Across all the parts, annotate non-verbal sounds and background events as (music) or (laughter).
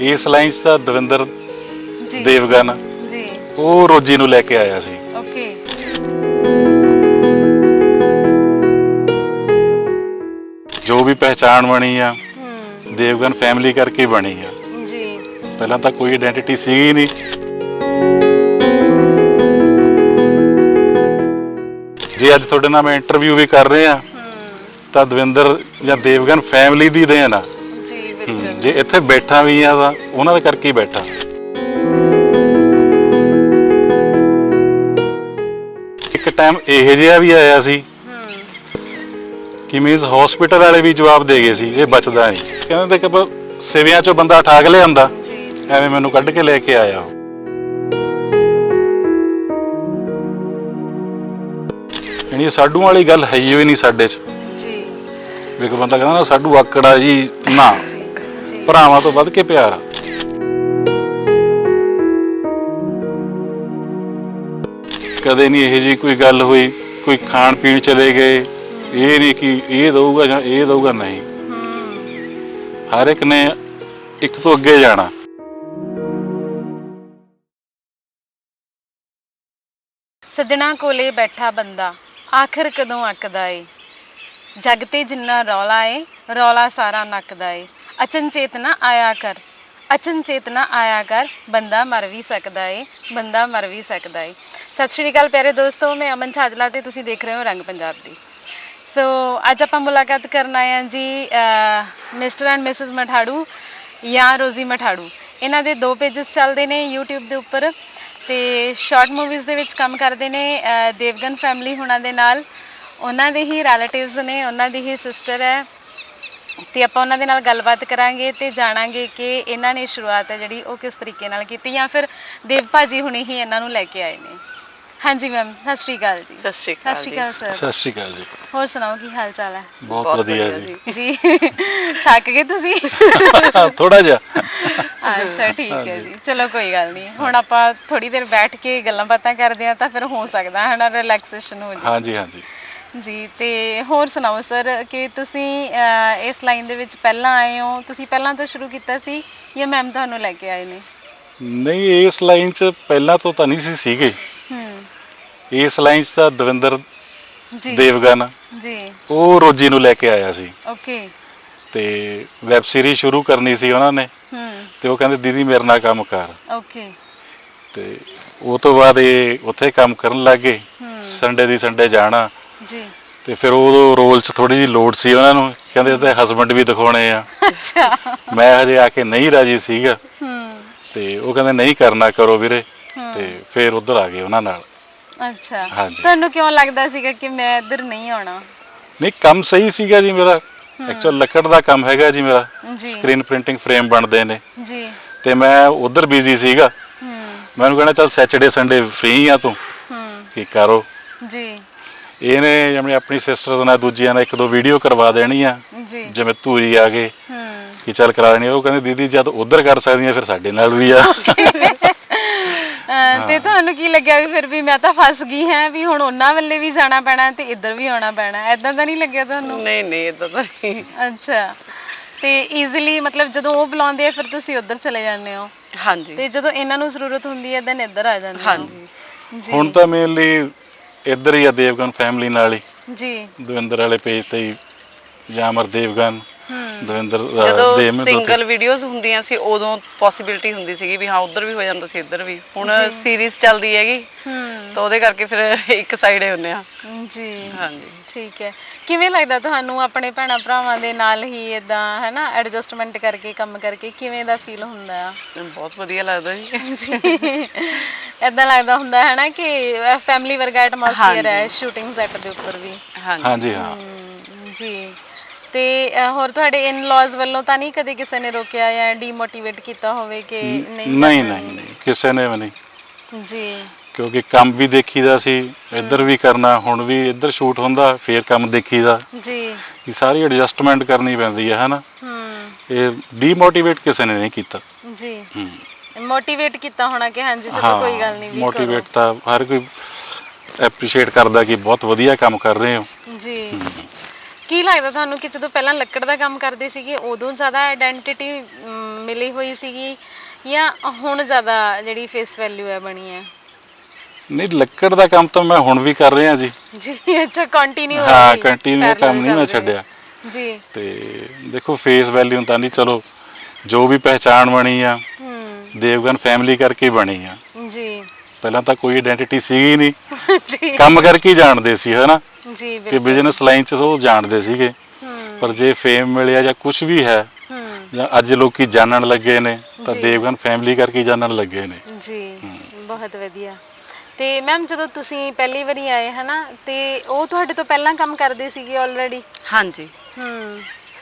ਇਸ ਲਾਈਨ 'ਚ ਤਾਂ ਦਵਿੰਦਰ ਜੀ। ਦੇਵਗਨ ਜੀ। ਉਹ ਰੋਜੀ ਨੂੰ ਲੈ ਕੇ ਆਇਆ ਸੀ। ਓਕੇ। ਜੋ ਵੀ ਪਹਿਚਾਣ ਬਣੀ ਆ ਹੂੰ। ਦੇਵਗਨ ਫੈਮਿਲੀ ਕਰਕੇ ਹੀ ਬਣੀ ਆ। ਜੀ। ਪਹਿਲਾਂ ਤਾਂ ਕੋਈ ਆਇਡੈਂਟੀਟੀ ਸੀਗੀ ਨਹੀਂ। ਜੇ ਅੱਜ ਤੁਹਾਡੇ ਨਾਲ ਮੈਂ ਇੰਟਰਵਿਊ ਵੀ ਕਰ ਰਹੇ ਆ ਹੂੰ। ਤਾਂ ਦਵਿੰਦਰ ਜਾਂ ਦੇਵਗਨ ਫੈਮਿਲੀ ਦੀ ਦੇਣ ਆ। ਜੀ ਇੱਥੇ ਬੈਠਾ ਵੀ ਆ ਤਾਂ ਉਹਨਾਂ ਦੇ ਕਰਕੇ ਹੀ ਬੈਠਾ। ਇੱਕ ਟਾਈਮ ਇਹੋ ਜਿਹਾ ਵੀ ਆਇਆ ਸੀ ਕਿ ਮੀਨਸ ਹਸਪੀਟਲ ਵਾਲੇ ਵੀ ਜਵਾਬ ਦੇ ਗਏ ਸੀ ਇਹ ਬਚਦਾ ਨਹੀਂ। ਕਹਿੰਦੇ ਤੇ ਕਿ ਸਿਵਿਆਂ ਚੋਂ ਬੰਦਾ ਠਾਗ ਲਿਆਂਦਾ ਐਵੇਂ ਮੈਨੂੰ ਕੱਢ ਕੇ ਲੈ ਕੇ ਆਇਆ ਯਾਨੀ ਸਾਡੂ ਵਾਲੀ ਗੱਲ ਹੈ ਹੀ ਨਹੀਂ ਸਾਡੇ 'ਚ। ਜੀ। ਵੀ ਇੱਕ ਬੰਦਾ ਕਹਿੰਦਾ ਨਾ ਸਾਡੂ ਆਕੜਾ ਜੀ ਨਾ। ਭਰਾਵਾਂ ਤੋਂ ਵੱਧ ਕੇ ਪਿਆਰ ਆ। ਕਦੇ ਨਹੀਂ ਇਹੋ ਜੀ ਕੋਈ ਗੱਲ ਹੋਈ ਕੋਈ ਖਾਣ ਪੀਣ ਚਲੇ ਗਏ ਇਹ ਨਹੀਂ ਕਿ ਇਹ ਦਊਗਾ ਜਾਂ ਇਹ ਦਊਗਾ ਨਹੀਂ। ਹਰ ਇੱਕ ਨੇ ਇੱਕ ਤੋਂ ਅੱਗੇ ਜਾਣਾ। ਸੱਜਣਾ ਕੋਲੇ ਬੈਠਾ ਬੰਦਾ ਆਖਰ ਕਦੋਂ ਅੱਕਦਾ ਏ? ਜਗ ਤੇ ਜਿੰਨਾ ਰੌਲਾ ਏ ਰੌਲਾ ਸਾਰਾ ਨੱਕਦਾ ਏ। ਅਚਨ ਚੇਤਨਾ ਆਇਆ ਕਰ। ਅਚਨ ਚੇਤਨਾ ਆਇਆ ਕਰ, ਬੰਦਾ ਮਰ ਵੀ ਸਕਦਾ ਏ, ਬੰਦਾ ਮਰ ਵੀ ਸਕਦਾ ਏ। ਸਤਿ ਸ਼੍ਰੀ ਅਕਾਲ ਪਿਆਰੇ ਦੋਸਤੋ, ਮੈਂ ਅਮਨ ਛਾਜਲਾ ਤੇ ਤੁਸੀਂ ਦੇਖ ਰਹੇ ਹੋ ਰੰਗ ਪੰਜਾਬ ਦੀ। ਸੋ, ਅੱਜ ਆਪਾਂ ਮੁਲਾਕਾਤ ਕਰਨ ਆਏ ਹਾਂ ਜੀ ਮਿਸਟਰ ਐਂਡ ਮਿਸਿਸ ਮਠਾੜੂ ਜਾਂ ਰੋਜ਼ੀ ਮਠਾੜੂ। ਇਹਨਾਂ ਦੇ ਦੋ ਪੇजेस ਚੱਲਦੇ ਨੇ YouTube ਦੇ ਉੱਪਰ ਤੇ ਸ਼ਾਰਟ ਮੂਵੀਜ਼ ਦੇ ਵਿੱਚ ਕੰਮ ਕਰਦੇ ਨੇ ਦੇਵਗਨ ਫੈਮਿਲੀ ਹੁਣਾਂ ਦੇ ਨਾਲ। ਉਹਨਾਂ ਦੇ ਹੀ ਰਿਲੇਟਿਵਸ ਨੇ, ਉਹਨਾਂ ਦੀ ਹੀ ਸਿਸਟਰ ਹੈ। ਤੇ ਆਪਾਂ ਉਹਨਾਂ ਦੇ ਨਾਲ ਗੱਲਬਾਤ ਕਰਾਂਗੇ ਤੇ ਜਾਣਾਂਗੇ ਕਿ ਇਹਨਾਂ ਨੇ ਸ਼ੁਰੂਆਤ ਹੈ ਜਿਹੜੀ ਉਹ ਕਿਸ ਤਰੀਕੇ ਨਾਲ ਕੀਤੀ ਜਾਂ ਫਿਰ ਦੇਵ ਭਾਜੀ ਹੁਣੇ ਹੀ ਇਹਨਾਂ ਨੂੰ ਲੈ ਕੇ ਆਏ ਨੇ। ਹਾਂਜੀ ਮੈਮ ਸਤਿ ਸ਼੍ਰੀ ਅਕਾਲ ਜੀ। ਸਤਿ ਸ਼੍ਰੀ ਸਤਿ ਅਕਾਲ ਸ਼੍ਰੀ ਜੀ। ਅਕਾਲ ਸਰ। ਸਤਿ ਸ਼੍ਰੀ ਅਕਾਲ ਜੀ। ਹੋਰ ਸੁਣਾਓ ਕੀ ਹਾਲ ਚਾਲ ਹੈ? ਬਹੁਤ ਵਧੀਆ ਵਧੀਆ ਜੀ। ਜੀ ਥੱਕ ਗਏ ਤੁਸੀਂ? (laughs) ਥੋੜਾ ਜਿਹਾ। ਅੱਛਾ ਠੀਕ ਹੈ ਜੀ। ਚਲੋ ਕੋਈ ਗੱਲ ਨਹੀਂ। ਹੁਣ ਆਪਾਂ ਥੋੜੀ ਦੇਰ ਬੈਠ ਕੇ ਗੱਲਾਂ ਬਾਤਾਂ ਕਰਦੇ ਆ ਤਾਂ ਫਿਰ ਹੋ ਸਕਦਾ ਹੈ ਨਾ ਰਿਲੈਕਸੇਸ਼ਨ ਹੋ ਜੀ ਹਾਂਜੀ ਹਾਂਜੀ। ਜੀ ਤੇ ਹੋਰ ਸੁਣਾਓ ਸਰ ਕਿ ਤੁਸੀਂ ਅਹ, ਇਸ ਲਾਈਨ ਦੇ ਵਿੱਚ ਪਹਿਲਾਂ ਆਏ ਹੋ? ਤੁਸੀਂ ਪਹਿਲਾਂ ਤੋਂ ਸ਼ੁਰੂ ਕੀਤਾ ਸੀ ਜਾਂ ਮੈਮ ਤੁਹਾਨੂੰ ਲੈ ਕੇ ਆਏ ਨੇ? ਨਹੀਂ ਇਸ ਲਾਈਨ 'ਚ ਪਹਿਲਾਂ ਤੋਂ ਤਾਂ ਨਹੀਂ ਸੀ ਸੀਗੇ। ਹੂੰ। ਇਸ ਲਾਈਨ 'ਚ ਤਾਂ ਦਵਿੰਦਰ ਜੀ। ਦੇਵਗਨ ਜੀ। ਉਹ ਰੋਜੀ ਨੂੰ ਲੈ ਕੇ ਆਇਆ ਸੀ। ਓਕੇ। ਤੇ ਵੈਬ ਸੀਰੀਜ਼ ਸ਼ੁਰੂ ਕਰਨੀ ਸੀ ਉਹਨਾਂ ਨੇ। ਹੂੰ। ਤੇ ਉਹ ਕਹਿੰਦੇ ਦੀਦੀ ਮੇਰੇ ਨਾਲ ਕੰਮ ਕਰ। ਓਕੇ। ਤੇ ਉਹ ਤੋਂ ਬਾਅਦ ਇਹ ਉੱਥੇ ਕੰਮ ਕਰਨ ਲੱਗੇ ਹੂੰ। ਸੰਡੇ ਦੀ ਸੰਡੇ ਜਾਣਾ। ਜੀ। ਤੇ ਫਿਰ ਉਹ ਰੋਲ 'ਚ ਥੋੜੀ ਜਿਹੀ ਲੋਡ ਸੀ ਉਹਨਾਂ ਨੂੰ। ਕਹਿੰਦੇ ਤੇ ਹਸਬੰਡ ਵੀ ਦਿਖਾਉਣੇ ਆ। ਅੱਛਾ। ਮੈਂ ਹਜੇ ਆ ਕੇ ਨਹੀਂ ਰਾਜੀ ਸੀਗਾ। ਹੂੰ। ਤੇ ਉਹ ਕਹਿੰਦੇ ਨਹੀਂ ਕਰਨਾ ਕਰੋ ਵੀਰੇ। ਤੇ ਫਿਰ ਉਧਰ ਆ ਗਏ ਉਹਨਾਂ ਨਾਲ। ਅੱਛਾ। ਹਾਂਜੀ। ਤੁਹਾਨੂੰ ਕਿਉਂ ਲੱਗਦਾ ਸੀਗਾ ਕਿ ਮੈਂ ਇੱਧਰ ਨਹੀਂ ਆਉਣਾ? ਨਹੀਂ ਕੰਮ ਸਹੀ ਸੀਗਾ ਜੀ ਮੇਰਾ। ਐਕਚੁਅਲ ਲੱਕੜ ਦਾ ਕੰਮ ਹੈਗਾ ਜੀ ਮੇਰਾ। ਜੀ। ਸਕਰੀਨ ਪ੍ਰਿੰਟਿੰਗ ਫਰੇਮ ਬਣਦੇ ਨੇ। ਜੀ। ਤੇ ਮੈਂ ਉਧਰ ਬਿਜ਼ੀ ਸੀਗਾ। ਹੂੰ। ਮੈਨੂੰ ਕਹਿੰਦਾ ਚੱਲ ਸੈਚਰਡੇ ਸੰਡੇ ਫ੍ਰੀ ਆ ਤੂੰ। ਹੂੰ। ਕੀ ਕਰੋ? ਜੀ। ਇਹਨੇ ਜਿਵੇਂ ਆਪਣੀ ਸਿਸਟਰਸ ਨਾਲ ਦੂਜੀਆਂ ਨਾਲ ਇੱਕ ਦੋ ਵੀਡੀਓ ਕਰਵਾ ਦੇਣੀ ਆ ਜੀ। ਜਿਵੇਂ ਧੂਰੀ ਆ ਗਏ ਹੂੰ। ਕਿ ਚੱਲ ਕਰਾ ਦੇਣੀ ਆ। ਉਹ ਕਹਿੰਦੇ ਦੀਦੀ ਜਦ ਉਧਰ ਕਰ ਸਕਦੀਆਂ ਫਿਰ ਸਾਡੇ ਨਾਲ ਵੀ ਆ। (laughs) ਅਹ ਤੇ ਤੁਹਾਨੂੰ ਕੀ ਲੱਗਿਆ ਵੀ ਫਿਰ ਵੀ ਮੈਂ ਤਾਂ ਫਸ ਗਈ ਹਾਂ ਵੀ ਹੁਣ ਉਹਨਾਂ ਵੱਲੇ ਵੀ ਜਾਣਾ ਪੈਣਾ ਤੇ ਇੱਧਰ ਵੀ ਆਉਣਾ ਪੈਣਾ? ਐਦਾਂ ਤਾਂ ਨਹੀਂ ਲੱਗਿਆ ਤੁਹਾਨੂੰ? ਨਹੀਂ ਨਹੀਂ ਇਦਾਂ ਤਾਂ ਨਹੀਂ। ਅੱਛਾ। ਤੇ ਈਜ਼ੀਲੀ ਮਤਲਬ ਜਦੋਂ ਉਹ ਬੁਲਾਉਂਦੇ ਆ ਫਿਰ ਤੁਸੀਂ ਉੱਧਰ ਚਲੇ ਜਾਂਦੇ ਹੋ? ਹਾਂਜੀ। ਤੇ ਜਦੋਂ ਇਹਨਾਂ ਨੂੰ ਜ਼ਰੂਰਤ ਹੁੰਦੀ ਹੈ ਦੈਨ ਇੱਧਰ ਆ ਜਾਂਦੇ ਹੋ? ਹਾਂਜੀ। ਹੁਣ ਤਾਂ ਮੇਨਲੀ ਇੱਧਰ ਹੀ ਆ ਦੇਵਗਨ ਫੈਮਿਲੀ ਨਾਲ ਹੀ। ਜੀ। ਦਵਿੰਦਰ ਵਾਲੇ ਪੇਜ ਤੇ ਹੀ ਜਾਂ ਅਮਰ ਦੇਵਗਨ ਦਵਿੰਦਰ ਜਦੋਂ ਦੇਵ ਸਿੰਗਲ ਵੀਡੀਓਜ਼ ਹੁੰਦੀਆਂ ਸੀ ਉਦੋਂ ਪੋਸਿਬਿਲਿਟੀ ਹੁੰਦੀ ਸੀਗੀ ਵੀ ਹਾਂ ਉਧਰ ਵੀ ਹੋ ਜਾਂਦਾ ਸੀ ਇੱਧਰ ਵੀ। ਹੁਣ। ਸੀਰੀਜ਼ ਚੱਲਦੀ ਹੈਗੀ। ਹੂੰ। ਤਾਂ ਉਹਦੇ ਕਰਕੇ ਫਿਰ ਇੱਕ ਸਾਈਡ ਹੀ ਹੁੰਨੇ ਆ। ਜੀ ਹਾਂਜੀ। ਠੀਕ ਹੈ। ਕਿਵੇਂ ਲੱਗਦਾ ਤੁਹਾਨੂੰ ਆਪਣੇ ਭੈਣਾਂ ਭਰਾਵਾਂ ਦੇ ਨਾਲ ਹੀ ਇਦਾਂ ਹੈ ਨਾ ਐਡਜਸਟਮੈਂਟ ਕਰਕੇ ਕੰਮ ਕਰਕੇ ਕਿਵੇਂ ਦਾ ਫੀਲ ਹੁੰਦਾ ਆ? ਬਹੁਤ ਵਧੀਆ ਲੱਗਦਾ ਜੀ। ਜੀ। ਇਦਾਂ ਲੱਗਦਾ ਹੁੰਦਾ ਹੈ ਨਾ ਕਿ ਫੈਮਿਲੀ ਵਰਗਾ ਐਟਮੋਸਫੀਅਰ ਹੈ। ਸ਼ੂਟਿੰਗ ਸੈੱਟ ਦੇ ਉੱਪਰ ਵੀ। ਹਾਂਜੀ। ਹਾਂਜੀ ਹਾਂ। ਹਮ, ਜੀ। ਤੇ ਅ, ਹੋਰ ਤੁਹਾਡੇ ਇਨ-ਲॉज ਵੱਲੋਂ ਤਾਂ ਨਹੀਂ ਕਦੇ ਕਿਸੇ ਨੇ ਰੋਕਿਆ ਜਾਂ ਡੀਮੋਟੀਵੇਟ ਕੀਤਾ ਹੋਵੇ ਕਿ ਨਹੀਂ? ਨਹੀਂ ਨਹੀਂ ਕਿਸੇ ਨੇ ਵੀ ਨਹੀਂ। ਜੀ। ਕਿਉਂਕਿ ਕੰਮ ਵੀ ਦੇਖੀਦਾ ਸੀ ਇੱਧਰ ਵੀ ਕਰਨਾ ਹੁਣ ਵੀ ਇੱਧਰ ਸ਼ੂਟ ਹੁੰਦਾ ਫੇਰ ਕੰਮ ਦੇਖੀਦਾ। ਜੀ। ਇਹ ਸਾਰੀ ਐਡਜਸਟਮੈਂਟ ਕਰਨੀ ਪੈਂਦੀ ਹੈ ਹਨਾ? ਹਮ ਇਹ ਡੀਮੋਟੀਵੇਟ ਕਿਸੇ ਨੇ ਨਹੀਂ ਕੀਤਾ। ਜੀ। ਹੂੰ। ਮੋਟੀਵੇਟ ਕੀਤਾ ਹੋਣਾ ਕਿ ਹਾਂਜੀ ਚਲੋ ਕੋਈ ਗੱਲ ਨਹੀਂ ਵੀ ਮੋਟੀਵੇਟ ਤਾਂ ਹਰ ਕੋਈ ਐਪਰੀਸ਼ੀਏਟ ਕਰਦਾ ਕਿ ਬਹੁਤ ਵਧੀਆ ਕੰਮ ਕਰ ਰਹੇ ਹੋ। ਕਰੋ। ਜੀ ਕੀ ਲੱਗਦਾ ਤੁਹਾਨੂੰ ਕਿ ਜਦੋਂ ਪਹਿਲਾਂ ਲੱਕੜ ਦਾ ਕੰਮ ਕਰਦੇ ਸੀਗੇ ਉਦੋਂ ਜ਼ਿਆਦਾ ਆਇਡੈਂਟੀਟੀ ਮਿਲੀ ਹੋਈ ਸੀਗੀ ਜਾਂ ਹੁਣ ਜ਼ਿਆਦਾ ਜਿਹੜੀ ਫੇਸ ਵੈਲਿਊ ਹੈ ਬਣੀ ਹੈ? ਨਹੀਂ ਲੱਕੜ ਦਾ ਕੰਮ ਤਾਂ ਮੈਂ ਹੁਣ ਵੀ ਕਰ ਰਿਹਾ ਜੀ। ਜੀ ਅੱਛਾ ਕੰਟੀਨਿਊ ਹਾਂ ਕੰਟੀਨਿਊ ਕੰਮ ਨਹੀਂ ਮੈਂ ਛੱਡਿਆ। ਜੀ। ਤੇ ਦੇਖੋ ਫੇਸ ਵੈਲਿਊ ਤਾਂ ਨਹੀਂ ਚਲੋ ਜੋ ਵੀ ਪਹਿਚਾਣ ਬਣੀ ਆ ਹੂੰ। ਦੇਵਗਨ ਫੈਮਿਲੀ ਕਰਕੇ ਹੀ ਬਣੀ ਆ। ਜੀ। ਪਹਿਲਾਂ ਤਾਂ ਕੋਈ ਆਇਡੈਂਟੀਟੀ ਸੀਗੀ ਨਹੀਂ। (laughs) ਜੀ। ਕੰਮ ਕਰਕੇ ਹੀ ਜਾਣਦੇ ਸੀ ਹਨਾ? ਜੀ ਕਿ ਬਿਜ਼ਨਸ ਲਾਈਨ 'ਚ ਉਹ ਜਾਣਦੇ ਸੀਗੇ। ਹੂੰ। ਪਰ ਜੇ ਫੇਮ ਮਿਲਿਆ ਜਾਂ ਕੁਝ ਵੀ ਹੈ ਹੂੰ। ਜਾਂ ਅੱਜ ਲੋਕੀ ਜਾਣਨ ਲੱਗੇ ਨੇ ਤਾਂ। ਦੇਵਗਨ ਫੈਮਿਲੀ ਕਰਕੇ ਜਾਣਨ ਲੱਗੇ ਨੇ। ਜੀ ਬਹੁਤ ਵਧੀਆ। ਤੇ ਮੈਮ ਜਦੋਂ ਤੁਸੀਂ ਪਹਿਲੀ ਵਾਰੀ ਆਏ ਹਨਾ ਤੇ ਉਹ ਤੁਹਾਡੇ ਤੋਂ ਪਹਿਲਾਂ ਕੰਮ ਕਰਦੇ ਸੀਗੇ ਆਲਰੇਡੀ ਹਾਂਜੀ। ਹੂੰ।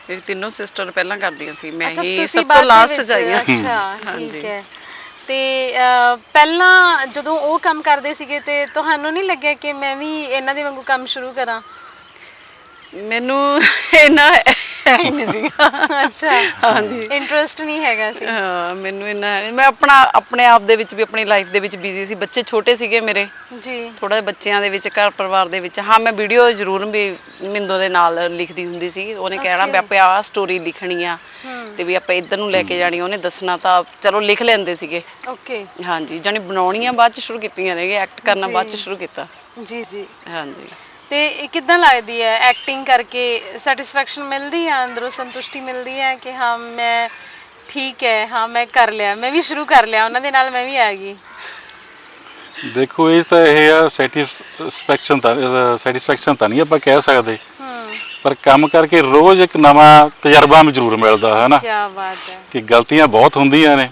ਮੇਰੀ ਤਿੰਨੋਂ ਸਿਸਟਰ ਪਹਿਲਾਂ ਕਰਦੀਆਂ ਸੀ ਮੈਂ ਹੀ ਸਭ ਤੋਂ ਲਾਸਟ ਜਾਈਆਂ ਅੱਛਾ। ਠੀਕ ਹੈ। ਤੇ ਪਹਿਲਾਂ ਜਦੋਂ ਉਹ ਕੰਮ ਕਰਦੇ ਸੀਗੇ ਤੇ ਤੁਹਾਨੂੰ ਨਹੀਂ ਲੱਗਿਆ ਕਿ ਮੈਂ ਵੀ ਇਹਨਾਂ ਦੇ ਵਾਂਗੂ ਕੰਮ ਸ਼ੁਰੂ ਕਰਾਂ? ਮੈਨੂੰ ਇਹਨਾਂ ਹੈ ਨਹੀਂ ਸੀਗਾ। ਅੱਛਾ। ਹਾਂਜੀ। ਇੰਟਰਸਟ ਨਹੀਂ ਹੈਗਾ ਸੀ। ਹਾਂ ਮੈਨੂੰ ਇੰਨਾ ਹੈ ਨੀ। ਮੈਂ ਆਪਣਾ ਆਪਣੇ ਆਪ ਦੇ ਵਿੱਚ ਵੀ ਆਪਣੀ ਲਾਈਫ ਦੇ ਵਿੱਚ ਬਿਜ਼ੀ ਸੀ। ਬੱਚੇ ਛੋਟੇ ਸੀਗੇ ਮੇਰੇ। ਜੀ। ਥੋੜਾ ਜਿਹਾ ਬੱਚਿਆਂ ਦੇ ਵਿੱਚ ਘਰ ਪਰਿਵਾਰ ਦੇ ਵਿੱਚ। ਹਾਂ ਮੈਂ ਵੀਡੀਓ ਜ਼ਰੂਰ ਵੀ ਮਿੰਦੋ ਦੇ ਨਾਲ ਲਿਖਦੀ ਹੁੰਦੀ ਸੀ। ਉਹਨੇ ਕਹਿਣਾ ਵੀ Okay. ਆਪੇ ਆਹ ਸਟੋਰੀ ਲਿਖਣੀ ਆ ਹੂੰ। ਤੇ ਵੀ ਆਪਾਂ ਇੱਧਰ ਨੂੰ ਲੈ ਕੇ ਜਾਣੀ ਉਹਨੇ ਦੱਸਣਾ ਤਾਂ ਚਲੋ ਲਿਖ ਲੈਂਦੇ ਸੀਗੇ। ਓਕੇ। ਹਾਂਜੀ ਜਾਣੀ ਬਣਾਉਣੀਆਂ ਬਾਅਦ ਚ ਸ਼ੁਰੂ ਕੀਤੀਆਂ ਨੇ। ਐਕਟ ਕਰਨਾ ਬਾਅਦ ਚ ਜੀ। ਸ਼ੁਰੂ ਕੀਤਾ। ਜੀ ਜੀ। ਹਾਂਜੀ। ਤੇ ਇਹ ਕਿੱਦਾਂ ਲੱਗਦੀ ਹੈ? ਐਕਟਿੰਗ ਕਰਕੇ ਸੈਟੀਸਫੈਕਸ਼ਨ ਮਿਲਦੀ ਹੈ ਅੰਦਰੋਂ ਸੰਤੁਸ਼ਟੀ ਮਿਲਦੀ ਹੈ ਕਿ ਹਾਂ ਮੈਂ ਠੀਕ ਹੈ ਹਾਂ ਮੈਂ ਕਰ ਲਿਆ ਮੈਂ ਵੀ ਸ਼ੁਰੂ ਕਰ ਲਿਆ ਉਹਨਾਂ ਦੇ ਨਾਲ ਮੈਂ ਵੀ ਆ ਗਈ? ਦੇਖੋ ਇਹ ਤਾਂ ਇਹ ਆ ਸੈਟੀਸਫੈਕਸ਼ਨ ਤਾਂ ਸੈਟੀਸਫੈਕਸ਼ਨ ਤਾਂ ਨਹੀਂ ਆਪਾਂ ਕਹਿ ਸਕਦੇ। ਪਰ ਕੰਮ ਕਰਕੇ ਰੋਜ਼ ਇੱਕ ਨਵਾਂ ਤਜਰਬਾ ਵੀ ਜ਼ਰੂਰ ਮਿਲਦਾ ਹੈ ਨਾ? ਕੀ ਬਾਤ ਹੈ। ਕਿ ਗਲਤੀਆਂ ਬਹੁਤ ਹੁੰਦੀਆਂ ਨੇ।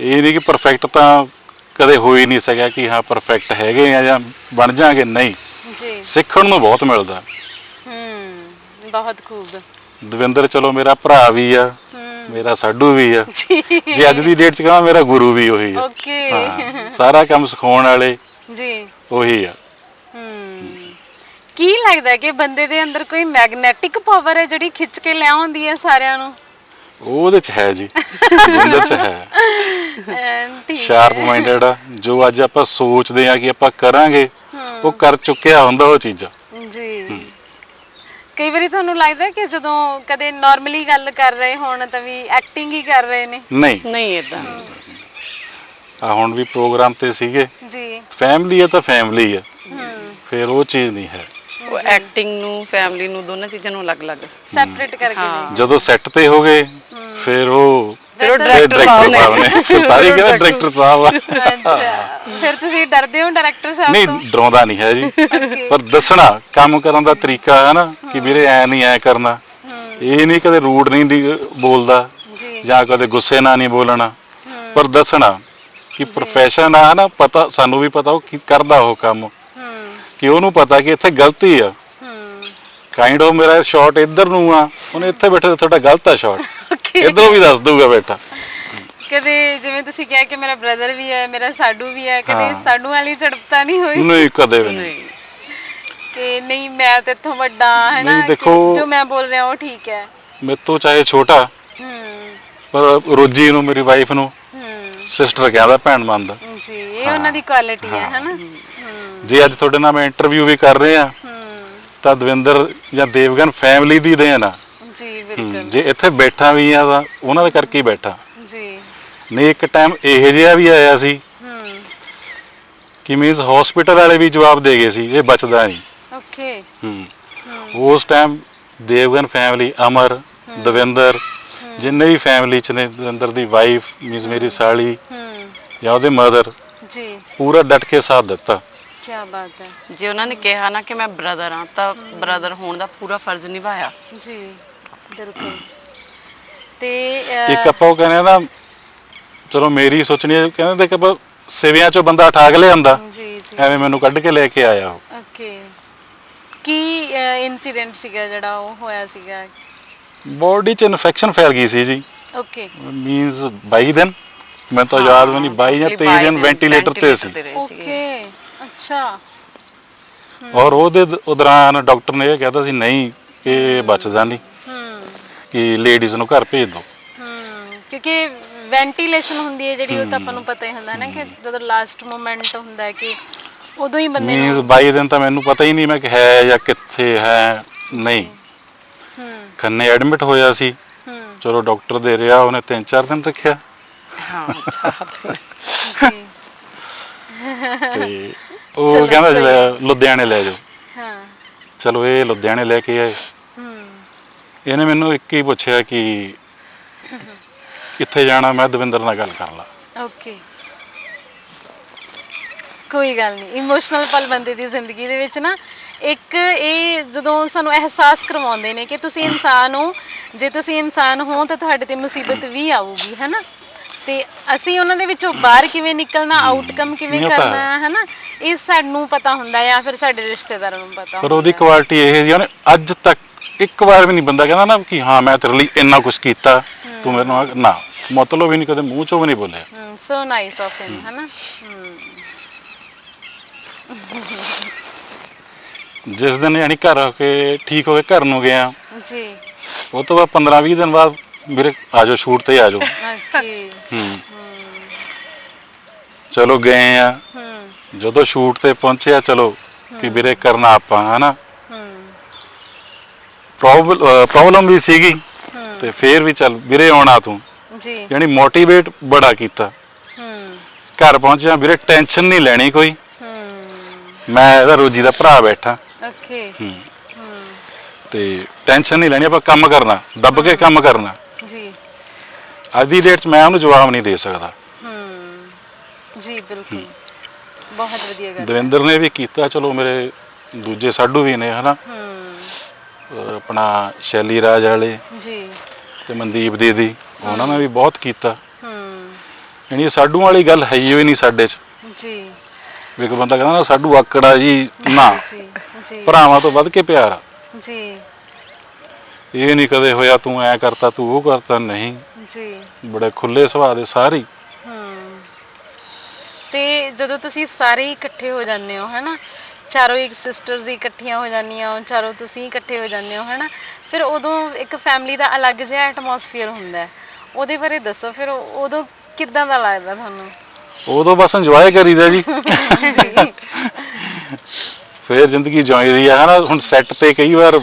ਇਹ ਨਹੀਂ ਕਿ ਪਰਫੈਕਟ ਤਾਂ ਕਦੇ ਹੋ ਹੀ ਨਹੀਂ ਸਕਿਆ ਕਿ ਹਾਂ ਪਰਫੈਕਟ ਹੈਗੇ ਆ ਜਾਂ ਬਣ ਜਾਾਂਗੇ ਨਹੀਂ। ਜੀ। ਸਿੱਖਣ ਨੂੰ ਬਹੁਤ ਮਿਲਦਾ। ਹੂੰ ਬਹੁਤ ਖੂਬ। ਦਵਿੰਦਰ ਚਲੋ ਮੇਰਾ ਭਰਾ ਵੀ ਆ ਮੇਰਾ ਸਾਡੂ ਵੀ ਆ। ਜੀ। ਜੇ ਅੱਜ ਦੀ ਡੇਟ 'ਚ ਕਹਾਂ ਮੇਰਾ ਗੁਰੂ ਵੀ ਉਹੀ ਆ। ਓਕੇ। ਸਾਰਾ ਕੰਮ ਸਿਖਾਉਣ ਵਾਲੇ ਜੀ। ਉਹੀ ਆ। ਕੀ ਲੱਗਦਾ ਕਿ ਬੰਦੇ ਦੇ ਅੰਦਰ ਕੋਈ ਮੈਗਨੈਟਿਕ ਪਾਵਰ ਹੈ ਜਿਹੜੀ ਖਿੱਚ ਕੇ ਲਿਆਉਂਦੀ ਹੈ ਸਾਰਿਆਂ ਨੂੰ? ਉਹਦੇ 'ਚ ਹੈ ਜੀ। ਦਵਿੰਦਰ 'ਚ ਹੈ। ਸ਼ਾਰਪ ਮਾਈਂਡਡ ਜੋ ਅੱਜ ਆਪਾਂ ਸੋਚਦੇ ਆ ਕਿ ਆਪਾਂ ਕਰਾਂਗੇ ਉਹ ਕਰ ਚੁੱਕਿਆ ਹੁੰਦਾ ਉਹ ਚੀਜ਼ਾਂ। ਜੀ। ਕਈ ਵਾਰੀ ਤੁਹਾਨੂੰ ਲੱਗਦਾ ਹੈ ਕਿ ਜਦੋਂ ਕਦੇ ਨਾਰਮਲੀ ਗੱਲ ਕਰ ਰਹੇ ਹੋਣ ਤਾਂ ਵੀ ਐਕਟਿੰਗ ਹੀ ਕਰ ਰਹੇ ਨੇ? ਨਹੀਂ। ਨਹੀਂ ਇਦਾਂ ਆ ਹੁਣ ਵੀ ਪ੍ਰੋਗਰਾਮ ਤੇ ਸੀਗੇ। ਜੀ। ਫੈਮਿਲੀ ਆ ਤਾਂ ਫੈਮਿਲੀ ਆ ਹੂੰ। ਫਿਰ ਉਹ ਚੀਜ਼ ਨਹੀਂ ਹੈ। ਉਹ ਐਕਟਿੰਗ ਨੂੰ ਫੈਮਿਲੀ ਨੂੰ ਦੋਨਾਂ ਚੀਜ਼ਾਂ ਨੂੰ ਅਲੱਗ-ਅਲੱਗ। ਸੈਪਰੇਟ ਕਰਕੇ ਹਾਂ। ਜਦੋਂ ਸੈੱਟ ਤੇ ਹੋ ਗਏ ਫਿਰ ਉਹ ਫਿਰ ਉਹ ਫਿਰ ਡਾਇਰੈਕਟਰ ਸਾਹਿਬ ਸਾਹਿਬ ਨੇ। ਫਿਰ ਸਾਰੇ ਕਹਿੰਦੇ ਡਾਇਰੈਕਟਰ ਸਾਹਿਬ ਆ। ਅੱਛਾ। ਫਿਰ ਤੁਸੀਂ ਡਰਦੇ ਹੋ ਡਾਇਰੈਕਟਰ ਸਾਹਿਬ ਨਹੀਂ ਤੋਂ? ਡਰਾਉਂਦਾ ਨਹੀਂ ਹੈ ਜੀ। Okay. ਪਰ ਦੱਸਣਾ ਕੰਮ ਕਰਨ ਦਾ ਤਰੀਕਾ ਹੈ ਨਾ ਕਿ ਵੀਰੇ ਐ ਨਹੀਂ ਐ ਕਰਨਾ। ਇਹ ਨਹੀਂ ਕਦੇ ਰੂਡ ਨਹੀਂ ਦੀ- ਬੋਲਦਾ ਜੀ। ਜਾਂ ਕਦੇ ਗੁੱਸੇ ਨਾਲ ਨਹੀਂ ਬੋਲਣਾ। ਪਰ ਦੱਸਣਾ ਕਿ ਪ੍ਰੋਫੈਸ਼ਨ ਆ ਨਾ ਪਤਾ ਸਾਨੂੰ ਵੀ ਪਤਾ ਉਹ ਕੀ ਕਰਦਾ ਉਹ ਕੰਮ। ਹੂੰ। ਕਿ ਉਹਨੂੰ ਪਤਾ ਕਿ ਇੱਥੇ ਗਲਤੀ ਆ। ਕਾਈਂਡ ਆਫ ਮੇਰਾ ਸ਼ਾਟ ਇੱਧਰ ਨੂੰ ਆ ਉਹਨੇ ਇੱਥੇ ਬੈਠੇ ਤਾਂ ਤੁਹਾਡਾ ਗਲਤ ਆ ਸ਼ਾਟ ਇੱਧਰੋਂ ਵੀ ਦੱਸ ਦੂਗਾ ਬੇਟਾ ਕਦੇ ਜਿਵੇਂ ਤੁਸੀਂ ਕਿਹਾ ਕਿ ਮੇਰਾ ਬ੍ਰਦਰ ਵੀ ਹੈ ਮੇਰਾ ਸਾਡੂ ਵੀ ਹੈ ਕਦੇ। ਸਾਡੂ ਵਾਲੀ ਝੜਪਤਾ ਨਹੀਂ ਹੋਈ? ਨਹੀਂ ਕਦੇ ਵੀ ਨਹੀਂ। ਕਿ ਨਹੀਂ ਮੈਂ ਤੇ ਇੱਥੋਂ ਵੱਡਾ ਹੈ ਨਾ ਜੋ ਮੈਂ ਬੋਲ ਰਿਹਾ ਉਹ ਠੀਕ ਹੈ। ਮੇਰੇ ਤੋਂ ਚਾਹੇ ਛੋਟਾ ਹੂੰ। ਪਰ ਰੋਜੀ ਨੂੰ ਮੇਰੀ ਵਾਈਫ ਨੂੰ ਹੂੰ। ਸਿਸਟਰ ਕਹਿੰਦਾ ਭੈਣ ਮੰਨਦਾ ਜੀ ਇਹ ਉਹਨਾਂ ਦੀ ਕੁਆਲਿਟੀ ਹੈ ਹਾਂ। ਹੈ ਨਾ? ਹੂੰ। ਜੇ ਅੱਜ ਤੁਹਾਡੇ ਨਾਲ ਮੈਂ ਇੰਟਰਵਿਊ ਵੀ ਕਰ ਰਹੇ ਆ ਹੂੰ। ਤਾਂ ਦਵਿੰਦਰ ਜਾਂ ਦੇਵਗਨ ਫੈਮਿਲੀ ਦੀ ਦੇਣ ਆ। ਜੀ ਬਿਲਕੁਲ। ਜੇ ਇੱਥੇ ਬੈਠਾ ਵੀ ਆ ਤਾਂ ਉਹਨਾਂ ਦੇ ਕਰਕੇ ਹੀ ਬੈਠਾ। ਜੀ। ਨਹੀਂ ਇੱਕ ਟਾਈਮ ਇਹੋ ਜਿਹਾ ਵੀ ਆਇਆ ਸੀ ਹੂੰ। ਕਿ ਮੀਨਸ ਹਸਪੀਟਲ ਵਾਲੇ ਵੀ ਜਵਾਬ ਦੇ ਗਏ ਸੀ ਇਹ ਬਚਦਾ ਨਹੀਂ। ਓਕੇ। ਹੂੰ। ਹੂੰ। ਉਸ ਟਾਈਮ ਦੇਵਗਨ ਫੈਮਿਲੀ ਅਮਰ ਦਵਿੰਦਰ ਜਿੰਨੇ ਵੀ ਫੈਮਿਲੀ ਚ ਨੇ ਦਵਿੰਦਰ ਦੀ ਵਾਈਫ ਮੀਨਸ ਮੇਰੀ ਸਾਲੀ ਹੂੰ। ਜਾਂ ਉਹਦੇ ਮਦਰ ਜੀ। ਪੂਰਾ ਡਟ ਕੇ ਸਾਥ ਦਿੱਤਾ। ਕੀ ਬਾਤ ਹੈ। ਜੇ ਉਹਨਾਂ ਨੇ ਕਿਹਾ ਨਾ ਕਿ ਮੈਂ ਬ੍ਰਦਰ ਆ ਤਾਂ ਬ੍ਰਦਰ ਹੋਣ ਦਾ ਪੂਰਾ ਫਰਜ਼ ਨਿਭਾਇਆ। ਜੀ ਬਿਲਕੁਲ। ਤੇ ਅਹ, ਇੱਕ ਆਪਾਂ ਉਹ ਕਹਿੰਦੇ ਆ ਨਾ ਚਲੋ ਮੇਰੀ ਸੋਚਣੀ ਹੈ ਕਹਿੰਦੇ ਦੇਖ ਆਪਾਂ ਸਿਵਿਆਂ ਚੋਂ ਬੰਦਾ ਠਾਗ ਲਿਆਂਦਾ ਜੀ ਜੀ। ਐਵੇਂ ਮੈਨੂੰ ਕੱਢ ਕੇ ਲੈ ਕੇ ਆਇਆ ਉਹ। ਓਕੇ। ਕੀ ਇਨਸੀਡੈਂਟ ਸੀਗਾ ਜਿਹੜਾ ਉਹ ਹੋਇਆ ਸੀਗਾ? ਬੋਡੀ 'ਚ ਇਨਫੈਕਸ਼ਨ ਫੈਲ ਗਈ ਸੀ ਜੀ। ਓਕੇ। ਮੀਨਸ 22 ਦਿਨ। ਮੈਂ ਤਾਂ ਯਾਦ ਵੀ ਨਹੀਂ 22 ਜਾਂ 23 ਦਿਨ ਵੈਂਟੀਲੇਟਰ ਤੇ ਸੀ। ਓਕੇ। ਅੱਛਾ। ਔਰ ਉਹਦੇ ਦ- ਉਹ ਦੌਰਾਨ ਡਾਕਟਰ ਨੇ ਇਹ ਕਹਿਤਾ ਸੀ ਨਹੀਂ ਇਹ ਬਚਦਾ ਨਹੀਂ। ਹੂੰ। ਕਿ ਲੇਡੀਜ਼ ਨੂੰ ਘਰ ਭੇਜ ਦਿਓ ਹੂੰ। ਕਿਉਂਕਿ ਵੈਂਟੀਲੇਸ਼ਨ ਹੁੰਦੀ ਹੈ ਜਿਹੜੀ ਉਹ ਤਾਂ ਆਪਾਂ ਨੂੰ ਪਤਾ ਹੀ ਹੁੰਦਾ ਨਾ ਕਿ ਜਦੋਂ ਲਾਸਟ ਮੂਮੈਂਟ ਹੁੰਦਾ ਹੈ ਕਿ ਉਦੋਂ ਹੀ ਬੰਦੇ ਮੀਨਸ ਨੂੰ 22 ਦਿਨ ਤਾਂ ਮੈਨੂੰ ਪਤਾ ਹੀ ਨਹੀਂ ਮੈਂ ਕਿ ਹੈ ਜਾਂ ਕਿੱਥੇ ਹੈ ਨਹੀਂ। ਖੰਨੇ ਐਡਮਿਟ ਹੋਇਆ ਸੀ। ਹੂੰ। ਚਲੋ ਡਾਕਟਰ ਦੇ ਰਿਹਾ ਉਹਨੇ 3-4 ਦਿਨ ਰੱਖਿਆ। ਹਾਂ ਅੱਛਾ (laughs) ਤੇ ਉਹ ਚਲੋ ਕਹਿੰਦਾ ਲੈ, ਲੁਧਿਆਣੇ ਲੈ ਜਾਓ। ਹਾਂ। ਚਲੋ ਇਹ ਲੁਧਿਆਣੇ ਲੈ ਕੇ ਆਏ। ਹੂੰ। ਇਹਨੇ ਮੈਨੂੰ ਇੱਕ ਹੀ ਪੁੱਛਿਆ ਕਿ ਕਿੱਥੇ ਜਾਣਾ ਮੈਂ ਦਵਿੰਦਰ ਨਾਲ ਗੱਲ ਕਰ ਲਾ। ਓਕੇ। ਕੋਈ ਗੱਲ ਨਹੀਂ ਇਮੋਸ਼ਨਲ ਪਲ ਬੰਦੇ ਦੀ ਜ਼ਿੰਦਗੀ ਦੇ ਵਿੱਚ ਨਾ ਇੱਕ ਇਹ ਜਦੋਂ ਸਾਨੂੰ ਅਹਿਸਾਸ ਕਰਵਾਉਂਦੇ ਨੇ ਕਿ ਤੁਸੀਂ ਇਨਸਾਨ ਹੋ ਜੇ ਤੁਸੀਂ ਇਨਸਾਨ ਹੋ ਤਾਂ ਤੁਹਾਡੇ ਤੇ ਮੁਸੀਬਤ ਵੀ ਆਊਗੀ ਹੈਨਾ? ਤੇ ਅਸੀਂ ਉਹਨਾਂ ਦੇ ਵਿੱਚੋਂ ਬਾਹਰ ਕਿਵੇਂ ਨਿਕਲਣਾ ਆਊਟਕਮ ਕਿਵੇਂ ਤਾਂ ਕਰਨਾ ਹੈ ਹੈਨਾ? ਇਹ ਸਾਨੂੰ ਪਤਾ ਹੁੰਦਾ ਜਾਂ ਫਿਰ ਸਾਡੇ ਰਿਸ਼ਤੇਦਾਰਾਂ ਨੂੰ ਪਤਾ ਪਰ ਉਹਦੀ ਹੁੰਦਾ। ਕੁਆਲਿਟੀ ਇਹ ਜੀ ਉਹਨੇ ਅੱਜ ਤੱਕ ਇੱਕ ਵਾਰ ਵੀ ਨਹੀਂ ਬੰਦਾ ਕਹਿੰਦਾ ਨਾ ਕਿ ਹਾਂ ਮੈਂ ਤੇਰੇ ਲਈ ਇੰਨਾ ਕੁਝ ਕੀਤਾ ਤੂੰ ਮੇਰੇ ਨਾਲ ਨਾ। ਮਤਲਬ ਹੀ ਨਹੀਂ ਕਦੇ ਮੂੰਹ ਚੋਂ ਵੀ ਨਹੀਂ ਬੋਲਿਆ। Hmm so nice of him ਹੈਨਾ? ਹਮ ਜਿਸ ਦਿਨ ਯਾਨੀ ਘਰ ਆ ਕੇ ਠੀਕ ਹੋ ਕੇ ਘਰ ਨੂੰ ਗਿਆ ਜੀ। ਉਹ ਤੋਂ ਬਾਅਦ 15 20 ਦਿਨ ਬਾਅਦ ਮੇਰੇ ਆਜੋ ਸ਼ੂਟ ਤੇ ਆਜੋ। ਓਕੇ ਹੂੰ। ਚਲੋ ਗਏ ਆ। ਹਮ ਜਦੋਂ ਸ਼ੂਟ ਤੇ ਪਹੁੰਚਿਆ ਚਲੋ ਕਿ ਵੀਰੇ ਕਰਨਾ ਆਪਾਂ ਹਨਾ? ਪ੍ਰੋਬਲਮ ਵੀ ਸੀਗੀ ਤੇ ਫੇਰ ਵੀ ਚੱਲ ਵੀਰੇ ਆਉਣਾ ਤੂੰ। ਜੀ। ਯਾਨੀ ਮੋਟੀਵੇਟ ਬੜਾ ਕੀਤਾ। ਘਰ ਪਹੁੰਚਿਆ ਵੀਰੇ ਟੈਨਸ਼ਨ ਨਹੀਂ ਲੈਣੀ ਕੋਈ। ਮੈਂ ਇਹਦਾ ਰੋਜੀ ਦਾ ਭਰਾ ਬੈਠਾ। ਓਕੇ। ਹੂੰ। ਤੇ ਟੈਨਸ਼ਨ ਨਹੀਂ ਲੈਣੀ ਆਪਾਂ ਕੰਮ ਕਰਨਾ ਦੱਬ ਕੇ ਕੰਮ ਕਰਨਾ। ਜੀ। ਅੱਜ ਦੀ ਡੇਟ 'ਚ ਮੈਂ ਉਹਨੂੰ ਜਵਾਬ ਨਹੀਂ ਦੇ ਸਕਦਾ। ਹਮ ਜੀ ਬਿਲਕੁਲ। ਬਹੁਤ ਵਧੀਆ ਗੱਲ ਦਵਿੰਦਰ ਨੇ ਵੀ ਕੀਤਾ ਚਲੋ ਮੇਰੇ ਦੂਜੇ ਸਾਡੂ ਵੀ ਨੇ ਹਨਾ? ਆਪਣਾ ਸ਼ੈਲੀ ਰਾਜ ਵਾਲੇ ਜੀ। ਤੇ ਮਨਦੀਪ ਦੀਦੀ ਉਹਨਾਂ ਨੇ ਵੀ ਬਹੁਤ ਕੀਤਾ। ਹਮ ਯਾਨੀ ਸਾਡੂ ਵਾਲੀ ਗੱਲ ਹੈ ਹੀ ਹੋਈ ਨਹੀਂ ਸਾਡੇ 'ਚ। ਜੀ। ਵੀ ਕੋਈ ਬੰਦਾ ਕਹਿੰਦਾ ਨਾ ਸਾਡੂ ਆਕੜਾ ਜੀ ਨਾ। ਜੀ ਜੀ। ਭਰਾਵਾਂ ਤੋਂ ਵੱਧ ਕੇ ਪਿਆਰ ਆ। ਜੀ। ਇਹ ਨਹੀਂ ਕਦੇ ਹੋਇਆ ਤੂੰ ਐ ਕਰਤਾ ਤੂੰ ਉਹ ਕਰਤਾ ਨਹੀਂ। ਜੀ। ਬੜੇ ਖੁੱਲੇ ਸੁਭਾਅ ਦੇ ਸਾਰੇ ਹੀ। ਤੇ ਜਦੋਂ ਤੁਸੀਂ ਸਾਰੇ ਹੀ ਇਕੱਠੇ ਹੋ ਜਾਂਦੇ ਹੋ ਹੈਨਾ? ਚਾਰੋਂ ਇੱਕ ਸਿਸਟਰਸ ਇਕੱਠੀਆਂ ਹੋ ਜਾਂਦੀਆਂ ਹੋ ਚਾਰੋਂ ਤੁਸੀਂ ਇਕੱਠੇ ਹੋ ਜਾਂਦੇ ਹੋ ਹੈਨਾ? ਫਿਰ ਉਦੋਂ ਇੱਕ ਫੈਮਿਲੀ ਦਾ ਅਲੱਗ ਜਿਹਾ ਐਟਮੋਸਫੀਅਰ ਹੁੰਦਾ ਹੈ। ਉਹਦੇ ਬਾਰੇ ਦੱਸੋ ਫਿਰ ਉਦੋਂ ਕਿੱਦਾਂ ਦਾ ਲੱਗਦਾ ਤੁਹਾਨੂੰ? ਉਦੋਂ ਬਸ ਇੰਜੋਏ ਕਰੀਦਾ ਜੀ। (laughs) ਫੇਰ ਜ਼ਿੰਦਗੀ ਜਿਉਂਦੀ ਆ ਹਨਾ? ਹੁਣ ਸੈੱਟ ਤੇ ਕਈ ਵਾਰ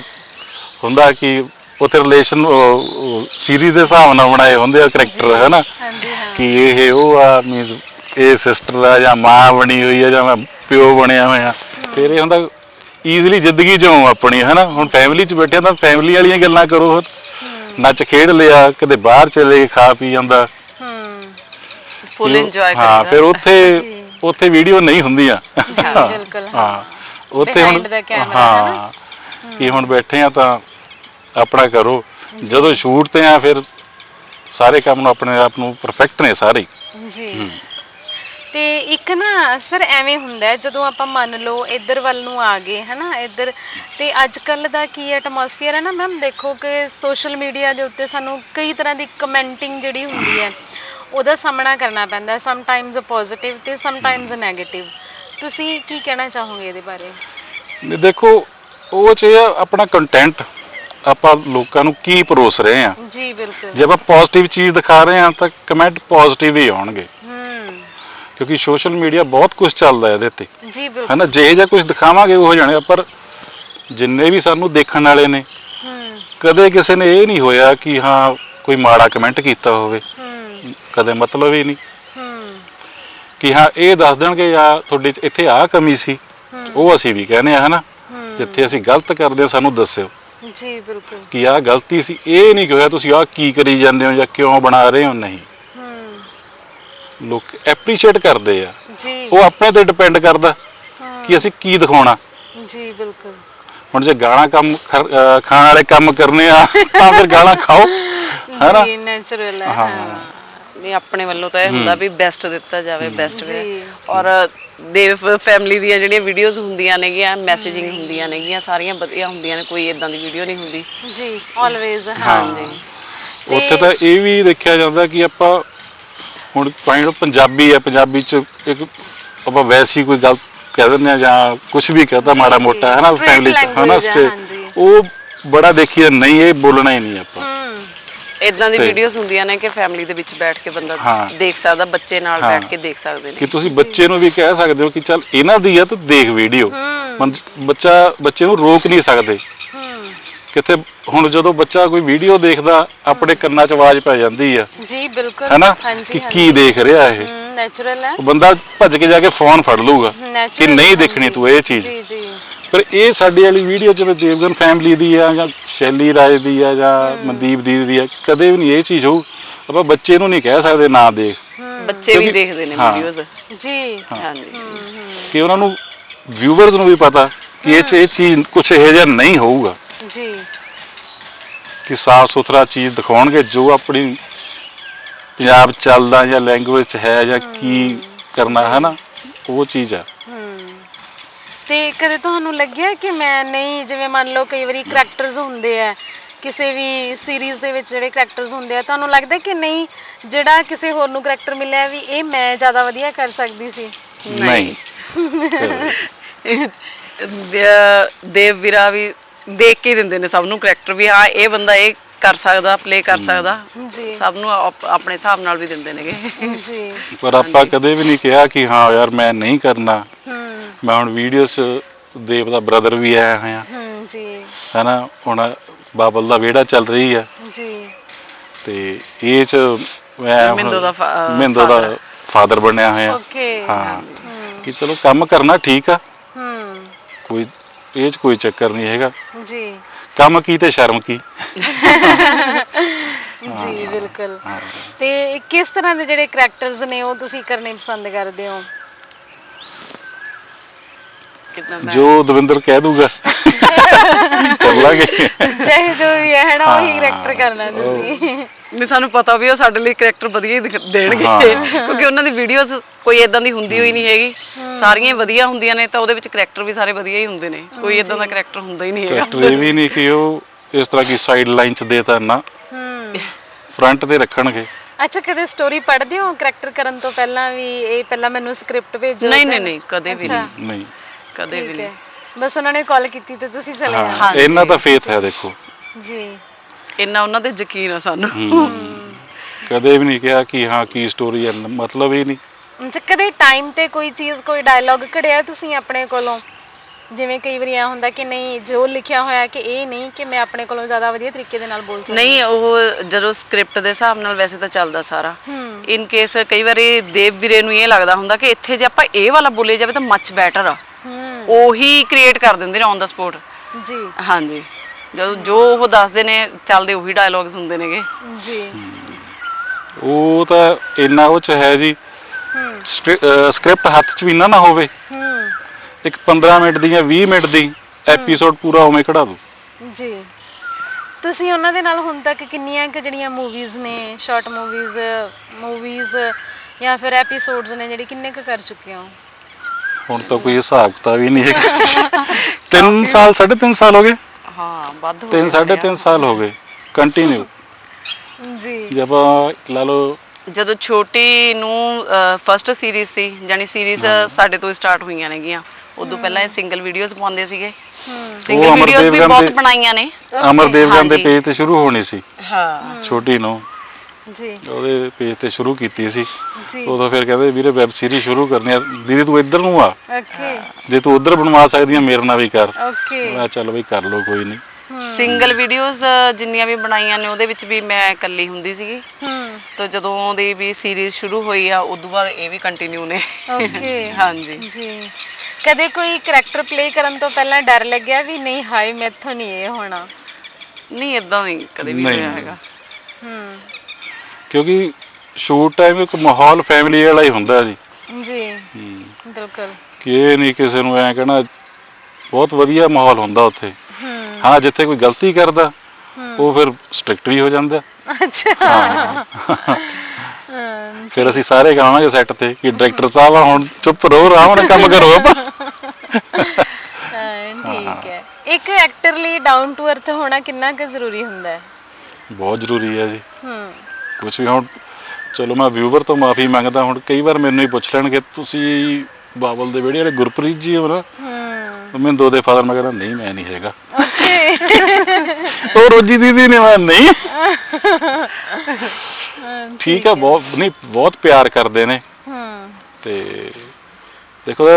ਹੁੰਦਾ ਕਿ ਉੱਥੇ ਰਿਲੇਸ਼ਨ ਸੀਰੀਜ਼ ਦੇ ਹਿਸਾਬ ਨਾਲ ਬਣਾਏ ਹੁੰਦੇ ਆ ਕਰੈਕਟਰ ਹਨਾ? ਹਾਂਜੀ ਹਾਂ। ਕਿ ਇਹ ਉਹ ਆ ਮੀਨਸ ਇਹ ਸਿਸਟਰ ਆ ਜਾਂ ਮਾਂ ਬਣੀ ਹੋਈ ਆ ਜਾਂ ਮੈਂ ਪਿਓ ਬਣਿਆ ਹੋਇਆ। ਫਿਰ ਇਹ ਹੁੰਦਾ ਈਜ਼ੀਲੀ ਜ਼ਿੰਦਗੀ ਜਿਉਂ ਆਪਣੀ ਹਨਾ? ਹੁਣ ਫੈਮਿਲੀ 'ਚ ਬੈਠਿਆ ਤਾਂ ਫੈਮਿਲੀ ਵਾਲੀਆਂ ਗੱਲਾਂ ਕਰੋ। ਨੱਚ ਖੇਡ ਲਿਆ ਕਦੇ ਬਾਹਰ ਚਲੇ ਗਏ ਖਾ ਪੀ ਜਾਂਦਾ। ਫੁੱਲ ਹਾਂ ਫਿਰ ਉੱਥੇ। ਉੱਥੇ ਵੀਡੀਓ ਨਹੀਂ ਹੁੰਦੀਆਂ। ਬਿਲਕੁਲ, ਹਾਂ। ਹਾਂ। ਉੱਥੇ ਹੁਣ ਹਾਂ। ਕਿ ਹੁਣ ਬੈਠੇ ਆ ਤਾਂ ਆਪਣਾ ਕਰੋ। ਜਦੋਂ ਸ਼ੂਟ ਤੇ ਆ ਫਿਰ ਸਾਰੇ ਕੰਮ ਨੂੰ ਆਪਣੇ ਆਪ ਨੂੰ ਪਰਫੈਕਟ ਨੇ ਸਾਰੇ। ਹੀ। ਜੀ। ਤੇ ਇੱਕ ਨਾ ਸਰ ਐਵੇਂ ਹੁੰਦਾ ਹੈ ਜਦੋਂ ਆਪਾਂ ਮੰਨ ਲਓ ਇੱਧਰ ਵੱਲ ਨੂੰ ਆ ਗਏ ਹਨਾ ਇੱਧਰ। ਤੇ ਅੱਜ ਕੱਲ ਦਾ ਕੀ ਐਟਮੋਸਫੀਅਰ ਹੈ ਨਾ ਮੈਮ ਦੇਖੋ ਕਿ ਸੋਸ਼ਲ ਮੀਡੀਆ ਦੇ ਉੱਤੇ ਸਾਨੂੰ ਕਈ ਤਰ੍ਹਾਂ ਦੀ ਕਮੈਂਟਿੰਗ ਜਿਹੜੀ ਹੁੰਦੀ ਹੈ ਉਹਦਾ ਸਾਹਮਣਾ ਕਰਨਾ ਪੈਂਦਾ ਸਮ ਟਾਈਮਸ ਪੋਜ਼ਿਟਿਵ ਤੇ ਸਮ ਟਾਈਮਸ ਨੈਗੇਟਿਵ ਤੁਸੀਂ ਕੀ ਕਹਿਣਾ ਚਾਹੋਗੇ ਇਹਦੇ ਬਾਰੇ? ਨਹੀਂ ਦੇਖੋ ਉਹ ਚ ਇਹ ਆ ਆਪਣਾ ਕੰਟੈਂਟ ਆਪਾਂ ਲੋਕਾਂ ਨੂੰ ਕੀ ਪਰੋਸ ਰਹੇ ਆ ਜੀ ਬਿਲਕੁਲ। ਜੇ ਆਪਾਂ ਪੋਜ਼ਿਟਿਵ ਚੀਜ਼ ਦਿਖਾ ਰਹੇ ਆ ਤਾਂ ਕਮੈਂਟ ਪੋਜ਼ਿਟਿਵ ਹੀ ਆਉਣਗੇ। ਕਿਉਂਕਿ ਸੋਸ਼ਲ ਮੀਡੀਆ ਬਹੁਤ ਕੁਝ ਚੱਲਦਾ ਇਹਦੇ ਤੇ। ਜੀ ਬਿਲਕੁਲ। ਹਨਾ ਜਿਹੇ ਜਿਹਾ ਕੁਝ ਦਿਖਾਵਾਂਗੇ ਉਹ ਹੋ ਜਾਣੇ ਆ, ਪਰ ਜਿੰਨੇ ਵੀ ਸਾਨੂੰ ਦੇਖਣ ਵਾਲੇ ਨੇ ਹੂੰ। ਕਦੇ ਕਿਸੇ ਨੇ ਇਹ ਨਹੀਂ ਹੋਇਆ ਕਿ ਹਾਂ ਕੋਈ ਮਾੜਾ ਕਮੈਂਟ ਕੀਤਾ ਹੋਵੇ। ਹੂੰ। ਕਦੇ ਮਤਲਬ ਹੀ ਨਹੀਂ। ਹੂੰ। ਕਿ ਹਾਂ ਇਹ ਦੱਸ ਦੇਣਗੇ ਜਾਂ ਤੁਹਾਡੇ ਇੱਥੇ ਆਹ ਕਮੀ ਸੀ ਹੂੰ। ਉਹ ਅਸੀਂ ਵੀ ਕਹਿੰਦੇ ਆ ਹਨਾ। ਹੂੰ। ਜਿੱਥੇ ਅਸੀਂ ਗਲਤ ਕਰਦੇ ਆ ਸਾਨੂੰ ਦੱਸਿਓ। ਜੀ ਬਿਲਕੁਲ। ਕਿ ਆਹ ਗਲਤੀ ਸੀ ਇਹ ਨਹੀਂ ਕਿਹਾ ਤੁਸੀਂ ਆਹ ਕੀ ਕਰੀ ਜਾਂਦੇ ਹੋ ਜਾਂ ਕਿਉਂ ਬਣਾ ਰਹੇ ਹੋ ਨਹੀਂ। ਹੂੰ ਲੋਕ ਐਪਰੀਸ਼ੀਏਟ ਕਰਦੇ ਆ। ਜੀ। ਉਹ ਆਪਣੇ ਤੇ ਡਿਪੈਂਡ ਕਰਦਾ ਹਾਂ, ਕਿ ਅਸੀਂ ਕੀ ਦਿਖਾਉਣਾ। ਜੀ ਬਿਲਕੁਲ। ਹੁਣ ਜੇ ਗਾਣਾ ਕੰਮ ਖਾਣ ਵਾਲੇ ਕੰਮ ਕਰਨੇ ਆ ਤਾਂ ਫਿਰ ਗਾਣਾ ਖਾਓ। ਹੈਨਾ? ਜੀ ਨੈਚੁਰਲ ਹੈ। ਹਾਂ। ਨਹੀਂ ਆਪਣੇ ਵੱਲੋਂ ਤਾਂ ਇਹ ਹੁੰਦਾ ਵੀ ਬੈਸਟ ਦਿੱਤਾ ਜਾਵੇ ਬੈਸਟ ਵੇ। ਜੀ। ਔਰ ਦੇਵ ਫੈਮਿਲੀ ਦੀਆਂ ਜਿਹੜੀਆਂ ਵੀਡੀਓਜ਼ ਹੁੰਦੀਆਂ ਨੇਗੀਆਂ ਮੈਸੇਜਿੰਗ ਹੁੰਦੀਆਂ ਨੇਗੀਆਂ ਸਾਰੀਆਂ ਵਧੀਆ ਹੁੰਦੀਆਂ ਨੇ ਕੋਈ ਇਦਾਂ ਦੀ ਵੀਡੀਓ ਨਹੀਂ ਹੁੰਦੀ। ਜੀ ਆਲਵੇਜ਼ ਹਾਂ। ਹਾਂ। ਉੱਥੇ ਤਾਂ ਇਹ ਵੀ ਦੇਖਿਆ ਜਾਂਦਾ ਕਿ ਆਪਾਂ ਹੁਣ ਪੁਆਇੰਟ ਪੰਜਾਬੀ ਹੈ ਪੰਜਾਬੀ ਚ ਇੱਕ ਆਪਾਂ ਵੈਸੀ ਕੋਈ ਗੱਲ ਕਹਿ ਦਿੰਦੇ ਆ ਜਾਂ ਕੁਝ ਵੀ ਕਹਤਾ ਮਾੜਾ ਮੋਟਾ ਹੈ ਨਾ ਫੈਮਿਲੀ ਚ ਹੈ ਨਾ। ਉਹ ਬੜਾ ਦੇਖੀਏ ਨਹੀਂ ਇਹ ਬੋਲਣਾ ਹੀ ਨਹੀਂ ਆਪਾਂ। ਇਦਾਂ ਦੀ ਵੀਡੀਓਜ਼ ਹੁੰਦੀਆਂ ਨੇ ਕਿ ਫੈਮਿਲੀ ਦੇ ਵਿੱਚ ਬੈਠ ਕੇ ਬੰਦਾ। ਦੇਖ ਸਕਦਾ ਬੱਚੇ ਨਾਲ। ਬੈਠ ਕੇ ਦੇਖ ਸਕਦੇ ਕਿ ਨੇ ਤੁਸੀਂ ਬੱਚੇ ਨੂੰ ਵੀ ਕਹਿ ਸਕਦੇ ਹੋ ਕਿ ਚੱਲ ਇਹਨਾਂ ਦੀ ਆ ਤੂੰ ਦੇਖ ਵੀਡੀਓ ਬੱਚਾ ਬੱਚੇ ਨੂੰ ਰੋਕ ਨਹੀਂ ਸਕਦੇ। ਕਿਤੇ ਹੁਣ ਜਦੋਂ ਬੱਚਾ ਕੋਈ ਵੀਡੀਓ ਦੇਖਦਾ ਆਪਣੇ ਕੰਨਾਂ 'ਚ ਆਵਾਜ਼ ਪੈ ਜਾਂਦੀ ਆ। ਜੀ ਬਿਲਕੁਲ। ਹੈਨਾ? ਹਾਂਜੀ ਕਿ ਕੀ ਦੇਖ ਰਿਹਾ ਇਹ? ਨੈਚੁਰਲ ਹੈ। ਉਹ ਬੰਦਾ ਭੱਜ ਕੇ ਜਾ ਕੇ ਫੋਨ ਫੜ ਲੂਗਾ ਕਿ ਨਹੀਂ ਦੇਖਣੀ ਤੂੰ ਇਹ ਚੀਜ਼। ਜੀ ਜੀ। ਪਰ ਇਹ ਸਾਡੀ ਵਾਲੀ ਵੀਡੀਓ ਜਿਵੇਂ ਦੇਵਗਨ ਫੈਮਿਲੀ ਦੀ ਆ ਜਾਂ ਸ਼ੈਲੀ ਰਾਏ ਦੀ ਆ ਜਾਂ ਮਨਦੀਪ ਦੀ ਦੀ ਆ ਕਦੇ ਵੀ ਨਹੀਂ ਇਹ ਚੀਜ਼ ਹੋਊ। ਆਪਾਂ ਬੱਚੇ ਨੂੰ ਨਹੀਂ ਕਹਿ ਸਕਦੇ ਨਾ ਦੇਖ। ਬੱਚੇ ਵੀ ਦੇਖਦੇ ਨੇ। ਵੀਡੀਓਜ਼ ਜੀ। ਹਾਂਜੀ। ਕਿ ਉਹਨਾਂ ਨੂੰ ਵਿਊਵਰਸ ਨੂੰ ਵੀ ਪਤਾ ਕਿ ਇਹ 'ਚ ਇਹ ਚੀਜ਼ ਕੁਝ ਇਹੋ ਜਿਹਾ ਨਹੀਂ ਹੋਊਗਾ। ਜੀ। ਕਿ ਸਾਫ਼ ਸੁਥਰਾ ਚੀਜ਼ ਦਿਖਾਉਣਗੇ ਜੋ ਆਪਣੀ ਪੰਜਾਬ ਚੱਲਦਾ ਜਾਂ ਲੈਂਗੁਏਜ 'ਚ ਹੈ ਜਾਂ ਕੀ ਕਰਨਾ ਹੈ ਨਾ ਉਹ ਚੀਜ਼ ਹਮ ਤੇ ਕਦੇ ਤੁਹਾਨੂੰ ਲੱਗਿਆ ਕਿ ਮੈਂ ਨਹੀਂ ਜਿਵੇਂ ਮੰਨ ਲਓ ਕਈ ਵਾਰੀ ਕਰੈਕਟਰਸ ਹੁੰਦੇ ਆ ਕਿਸੇ ਵੀ ਸੀਰੀਜ਼ ਦੇ ਵਿੱਚ ਜਿਹੜੇ ਕਰੈਕਟਰਸ ਹੁੰਦੇ ਆ ਤੁਹਾਨੂੰ ਲੱਗਦਾ ਕਿ ਨਹੀਂ ਜਿਹੜਾ ਕਿਸੇ ਹੋਰ ਨੂੰ ਕਰੈਕਟਰ ਮਿਲਿਆ ਵੀ ਇਹ ਮੈਂ ਜ਼ਿਆਦਾ ਵਧੀਆ ਕਰ ਸਕਦੀ ਸੀ? ਨਹੀਂ। (laughs) ਦੇਵ ਵੀਰਾ ਵੀ ਦੇਖ ਕੇ ਹੀ ਦਿੰਦੇ ਨੇ ਸਭ ਨੂੰ ਕਰੈਕਟਰ ਵੀ ਹਾਂ ਇਹ ਬੰਦਾ ਇਹ ਕਰ ਸਕਦਾ ਪਲੇ ਕਰ ਸਕਦਾ। ਜੀ। ਸਭ ਨੂੰ ਆਪ- ਆਪਣੇ ਹਿਸਾਬ ਨਾਲ ਵੀ ਦਿੰਦੇ ਨੇਗੇ। ਜੀ। ਪਰ ਆਪਾਂ ਕਦੇ ਵੀ ਨਹੀਂ ਕਿਹਾ ਕਿ ਹਾਂ ਯਾਰ ਮੈਂ ਨਹੀਂ ਕਰਨਾ। ਹਮ ਮੈਂ ਹੁਣ ਵੀਡੀਓਸ ਦੇਵ ਦਾ ਬ੍ਰਦਰ ਵੀ ਆਇਆ ਹੋਇਆ। ਹਮ ਜੀ। ਹੈਨਾ ਹੁਣ ਬਾਬਲ ਦਾ ਵਿਹੜਾ ਚੱਲ ਰਹੀ ਆ। ਜੀ। ਤੇ ਇਹ ਚ ਮੈਂ ਹੁਣ ਮਿੰਦੋ ਦਾ ਫਾ- ਅਹ ਦਾ। ਫਾਦਰ ਬਣਿਆ ਹੋਇਆ। ਓਕੇ ਹਾਂ। ਕਿ ਚਲੋ ਕੰਮ ਕਰਨਾ ਠੀਕ ਆ। ਹਮ ਕੋਈ ਇਹ ਚ ਕੋਈ ਚੱਕਰ ਨਹੀਂ ਹੈਗਾ। ਜੀ। ਕੰਮ ਕੀ ਤੇ ਸ਼ਰਮ ਕੀ। (laughs) ਜੀ ਬਿਲਕੁਲ। ਹਾਂ। ਤੇ ਕਿਸ ਤਰ੍ਹਾਂ ਦੇ ਜਿਹੜੇ ਕਰੈਕਟਰਸ ਨੇ ਉਹ ਤੁਸੀਂ ਕਰਨੇ ਪਸੰਦ ਕਰਦੇ ਹੋ? ਕਿੰਨਾ ਮੈਂ ਜੋ ਦਵਿੰਦਰ ਕਹਿ ਦੂਗਾ। (laughs) ਕਰ ਲਾਂਗੇ। ਚਾਹੇ ਜੋ ਵੀ ਹੈ ਨਾ ਉਹੀ ਹਾਂ। ਕਰੈਕਟਰ ਕਰਨਾ ਤੁਸੀਂ। ਨਹੀਂ ਸਾਨੂੰ ਪਤਾ ਵੀ ਉਹ ਸਾਡੇ ਲਈ ਕਰੈਕਟਰ ਵਧੀਆ ਹੀ ਦਿਖ- ਦੇਣਗੇ। ਹਾਂ। ਕਿਉਂਕਿ ਉਹਨਾਂ ਦੀ ਵੀਡੀਓਜ਼ ਕੋਈ ਇਦਾਂ ਦੀ ਹੁੰਦੀ ਹੋਈ ਨਹੀਂ ਹੈਗੀ। ਸਾਰੀਆਂ ਹੀ ਵਧੀਆ ਹੁੰਦੀਆਂ ਨੇ ਤਾਂ ਉਹਦੇ ਵਿੱਚ ਕਰੈਕਟਰ ਵੀ ਸਾਰੇ ਵਧੀਆ ਹੀ ਹੁੰਦੇ ਨੇ। ਕੋਈ ਇਦਾਂ ਦਾ ਕਰੈਕਟਰ ਹੁੰਦਾ ਹੀ ਨਹੀਂ ਹੈਗਾ। ਕਰੈਕਟਰ ਇਹ ਵੀ ਨਹੀਂ ਕਿ ਉਹ ਇਸ ਤਰ੍ਹਾਂ ਕੀ ਸਾਈਡ ਲਾਈਨ ਚ ਦੇਤਾ ਨਾ ਹਮ ਫਰੰਟ ਤੇ ਰੱਖਣਗੇ। ਅੱਛਾ ਕਦੇ ਸਟੋਰੀ ਪੜ੍ਹਦੇ ਹੋ ਕਰੈਕਟਰ ਕਰਨ ਤੋਂ ਪਹਿਲਾਂ ਵੀ? ਇਹ ਪਹਿਲਾਂ ਮੈਨੂੰ ਸਕ੍ਰਿਪਟ ਭੇਜੋ ਨਹੀਂ ਨਹੀਂ ਨਹੀਂ ਕਦੇ ਵੀ ਨਹੀਂ। ਨਹੀਂ। ਕਦੇ ਵੀ ਠੀਕ ਨਹੀਂ। ਹੈ। ਬਸ ਉਹਨਾਂ ਨੇ ਕਾਲ ਕੀਤੀ ਤੇ ਤੁਸੀਂ ਚਲੇ ਹਾਂ ਜਾਣਾ। ਹਾਂਜੀ। ਇਹਨਾਂ ਦਾ ਫੇਥ ਹੈ ਦੇਖੋ। ਜੀ। ਇੰਨਾ ਉਹਨਾਂ ਤੇ ਯਕੀਨ ਆ ਸਾਨੂੰ। ਹਮ। ਕਦੇ ਵੀ ਨਹੀਂ ਕਿਹਾ ਕਿ ਹਾਂ ਕੀ ਸਟੋਰੀ ਹੈ ਮਤਲਬ ਹੀ ਨਹੀਂ। ਅੱਛਾ ਕਦੇ ਟਾਈਮ ਤੇ ਕੋਈ ਚੀਜ਼ ਕੋਈ ਡਾਇਲੌਗ ਘੜਿਆ ਤੁਸੀਂ ਆਪਣੇ ਕੋਲੋਂ? ਜਿਵੇਂ ਕਈ ਵਾਰੀ ਆ ਹੁੰਦਾ ਕਿ ਨਹੀਂ ਜੋ ਲਿਖਿਆ ਹੋਇਆ ਕਿ ਇਹ ਨਹੀਂ ਕਿ ਮੈਂ ਆਪਣੇ ਕੋਲੋਂ ਜ਼ਿਆਦਾ ਵਧੀਆ ਤਰੀਕੇ ਦੇ ਨਾਲ ਬੋਲ ਸਕਦਾ ਨਹੀਂ ਉਹ ਜਦੋਂ ਸਕ੍ਰਿਪਟ ਦੇ ਹਿਸਾਬ ਨਾਲ ਵੈਸੇ ਤਾਂ ਚੱਲਦਾ ਸਾਰਾ। ਹੂੰ। ਇਨ ਕੇਸ ਕਈ ਵਾਰੀ ਦੇਵ ਵੀਰੇ ਨੂੰ ਇਹ ਲੱਗਦਾ ਹੁੰਦਾ ਕਿ ਇੱਥੇ ਜੇ ਆਪਾਂ ਇਹ ਵਾਲਾ ਬੋਲੇ ਜਾਵੇ ਤਾਂ ਮੱਚ ਬੈਟਰ ਆ। ਹੂੰ। ਉਹੀ ਕ੍ਰੀਏਟ ਕਰ ਦਿੰਦੇ ਨੇ ਔਨ ਦਾ ਸਪੋਟ ਜੀ। ਹਾਂਜੀ। ਜਦੋਂ ਜੋ ਉਹ ਦੱਸਦੇ ਨੇ ਚੱਲਦੇ ਉਹੀ ਡਾਇਲੌਗਸ ਹੁੰਦੇ ਨੇਗੇ। ਜੀ। ਉਹ ਤਾਂ ਇੰਨਾ ਉਹ ਚ ਹੈ ਜੀ। ਸਕ੍ਰਿਪਟ ਹੱਥ ਚ ਵੀ ਨਾ ਨਾ ਹੋਵੇ। ਹੂੰ। ਇੱਕ 15 ਮਿੰਟ ਦੀ ਜਾਂ 20 ਮਿੰਟ ਦੀ ਐਪੀਸੋਡ ਪੂਰਾ ਉਵੇਂ ਕਢਾ ਦੋ। ਜੀ। ਤੁਸੀਂ ਉਹਨਾਂ ਦੇ ਨਾਲ ਹੁਣ ਤੱਕ ਕਿੰਨੀਆਂ ਕਿ ਜਿਹੜੀਆਂ ਮੂਵੀਜ਼ ਨੇ ਸ਼ਾਰਟ ਮੂਵੀਜ਼ ਮੂਵੀਜ਼ ਜਾਂ ਫਿਰ ਐਪੀਸੋਡਸ ਨੇ ਜਿਹੜੇ ਕਿੰਨੇ ਕੁ ਕਰ ਚੁੱਕੇ ਹੋ? ਹੁਣ ਤਾਂ ਕੋਈ ਹਿਸਾਬ ਕਿਤਾਬ ਹੀ ਨਹੀਂ ਹੈਗਾ। (laughs) 3 ਸਾਲ 3.5 ਸਾਲ ਹੋ ਗਏ? ਹਾਂ ਵੱਧ ਹੋ 3 ਗਏ 3.5 ਸਾਲ ਹੋ ਗਏ। ਕੰਟੀਨਿਊ ਜੀ। ਜੇ ਆਪਾਂ ਲਾ ਲਓ ਜਦੋਂ ਛੋਟੀ ਨੂੰ ਫਰਸਟ ਸੀਰੀਜ਼ ਸੀ ਜਾਨੀ ਸੀਰੀਜ਼ ਸਾਡੇ ਤੋਂ ਸਟਾਰਟ ਹੋਈਆਂ ਨੇਗੀਆਂ। ਉਦੋਂ ਪਹਿਲਾਂ ਇਹ ਸਿੰਗਲ ਵੀਡੀਓਜ਼ ਪਾਉਂਦੇ ਸੀਗੇ। ਹੂੰ ਸਿੰਗਲ ਵੀਡੀਓਜ਼ ਵੀ ਬਹੁਤ ਦੇ- ਬਣਾਈਆਂ ਨੇ। ਅਮਰਦੇਵ ਦੇ ਹਾਂਜੀ। ਪੇਜ ਤੇ ਸ਼ੁਰੂ ਹੋਣੀ ਸੀ। ਹਾਂ। ਛੋਟੀ ਨੂੰ। ਜੀ। ਉਹਦੇ ਪੇਜ ਤੇ ਸ਼ੁਰੂ ਕੀਤੀ ਸੀ। ਜੀ। ਉਦੋਂ ਫਿਰ ਕਹਿੰਦੇ ਵੀਰੇ ਵੈਬ ਸੀਰੀਜ਼ ਸ਼ੁਰੂ ਕਰਨੀ ਆ। ਦੀਦੀ ਤੂੰ ਇੱਧਰ ਨੂੰ ਆ। ਓਕੇ ਜੇ ਤੂੰ ਉਧਰ ਬਣਵਾ ਸਕਦੀ ਆ ਮੇਰੇ ਨਾਲ ਵੀ ਕਰ। ਓਕੇ ਮੈਂ ਚੱਲ ਬਈ ਕਰ ਲਓ ਕੋਈ ਨਹੀਂ ਹੂੰ ਸਿੰਗਲ ਵੀਡੀਓਜ਼ ਜਿੰਨੀਆਂ ਵੀ ਬਣਾਈਆਂ ਨੇ ਉਹਦੇ ਵਿੱਚ ਵੀ ਮੈਂ ਇਕੱਲੀ ਹੁੰਦੀ ਸੀਗੀ। ਹੂੰ ਤਾਂ ਜਦੋਂ ਦੀ ਵੀ ਸੀਰੀਜ਼ ਸ਼ੁਰੂ ਹੋਈ ਆ ਉਦੋਂ ਬਾਅਦ ਇਹ ਵੀ ਕੰਟੀਨਿਊ ਨੇ। ਓਕੇ ਹਾਂਜੀ। ਜੀ। ਕਦੇ ਕੋਈ ਕਰੈਕਟਰ ਪਲੇ ਕਰਨ ਤੋਂ ਪਹਿਲਾਂ ਡਰ ਲੱਗਿਆ ਵੀ ਨਹੀਂ ਹਾਏ ਮੈਥੋਂ ਨਹੀਂ ਇਹ ਹੋਣਾ? ਨਹੀਂ ਇਦਾਂ ਨਹੀਂ ਕਦੇ ਵੀ ਨਹੀਂ। ਹੋਇਆ ਹੈਗਾ। ਹੂੰ। ਕਿਉਂਕਿ ਸ਼ੂਟ ਟਾਈਮ ਇੱਕ ਮਾਹੌਲ ਫੈਮਿਲੀ ਵਾਲਾ ਹੀ ਹੁੰਦਾ ਜੀ। ਜੀ। ਹਮ, ਬਿਲਕੁਲ। ਕਿ ਇਹ ਨਹੀਂ ਕਿਸੇ ਨੂੰ ਐ ਕਹਿਣਾ ਬਹੁਤ ਵਧੀਆ ਮਾਹੌਲ ਹੁੰਦਾ ਉੱਥੇ। ਹੂੰ। ਹਾਂ ਜਿੱਥੇ ਕੋਈ ਗਲਤੀ ਕਰਦਾ ਹੂੰ। ਉਹ ਫਿਰ ਸਟ੍ਰਿਕਟ ਵੀ ਹੋ ਜਾਂਦਾ। ਅੱਛਾ। ਹਾਂ। ਫਿਰ ਅਸੀਂ ਸਾਰੇ ਕਹਾਂਗੇ ਸੈੱਟ ਤੇ ਕਿ ਡਾਇਰੈਕਟਰ ਸਾਹਿਬ ਆ ਹੁਣ ਚੁੱਪ ਰਹੋ ਆਰਾਮ ਨਾਲ ਕੰਮ ਕਰੋ ਆਪਾਂ। ਹਾਂ, ਠੀਕ ਹੈ। ਇੱਕ ਐਕਟਰ ਲਈ ਡਾਊਨ ਟੂ ਅਰਥ ਹੋਣਾ ਕਿੰਨਾ ਕੁ ਜ਼ਰੂਰੀ ਹੁੰਦਾ ਹੈ? ਬਹੁਤ ਜ਼ਰੂਰੀ ਹੈ ਜੀ। ਹੂੰ। ਕੁਝ ਵੀ ਹੁਣ ਚਲੋ ਮੈਂ ਵਿਊਵਰ ਤੋਂ ਮਾਫੀ ਮੰਗਦਾ ਹੁਣ ਕਈ ਵਾਰ ਮੈਨੂੰ ਹੀ ਪੁੱਛ ਲੈਣਗੇ ਤੁਸੀਂ ਬਾਬਲ ਦੇ ਵਿਹੜੇ ਵਾਲੇ ਗੁਰਪ੍ਰੀਤ ਜੀ ਹੋ ਨਾ? ਹੂੰ। ਮੈਂ ਦੋ ਦੇ ਫਾਦਰ ਮੈਂ ਕਹਿੰਦਾ ਨਹੀਂ ਮੈਂ ਨਹੀਂ ਹੈਗਾ। (laughs) ਉਹ ਰੋਜੀ ਦੀਦੀ ਨੇ ਮੈਂ ਨਹੀਂ। ਠੀਕ ਹੈ ਬਹੁਤ ਨਹੀਂ ਬਹੁਤ ਪਿਆਰ ਕਰਦੇ ਨੇ। ਹੂੰ ਤੇ ਦੇਖੋ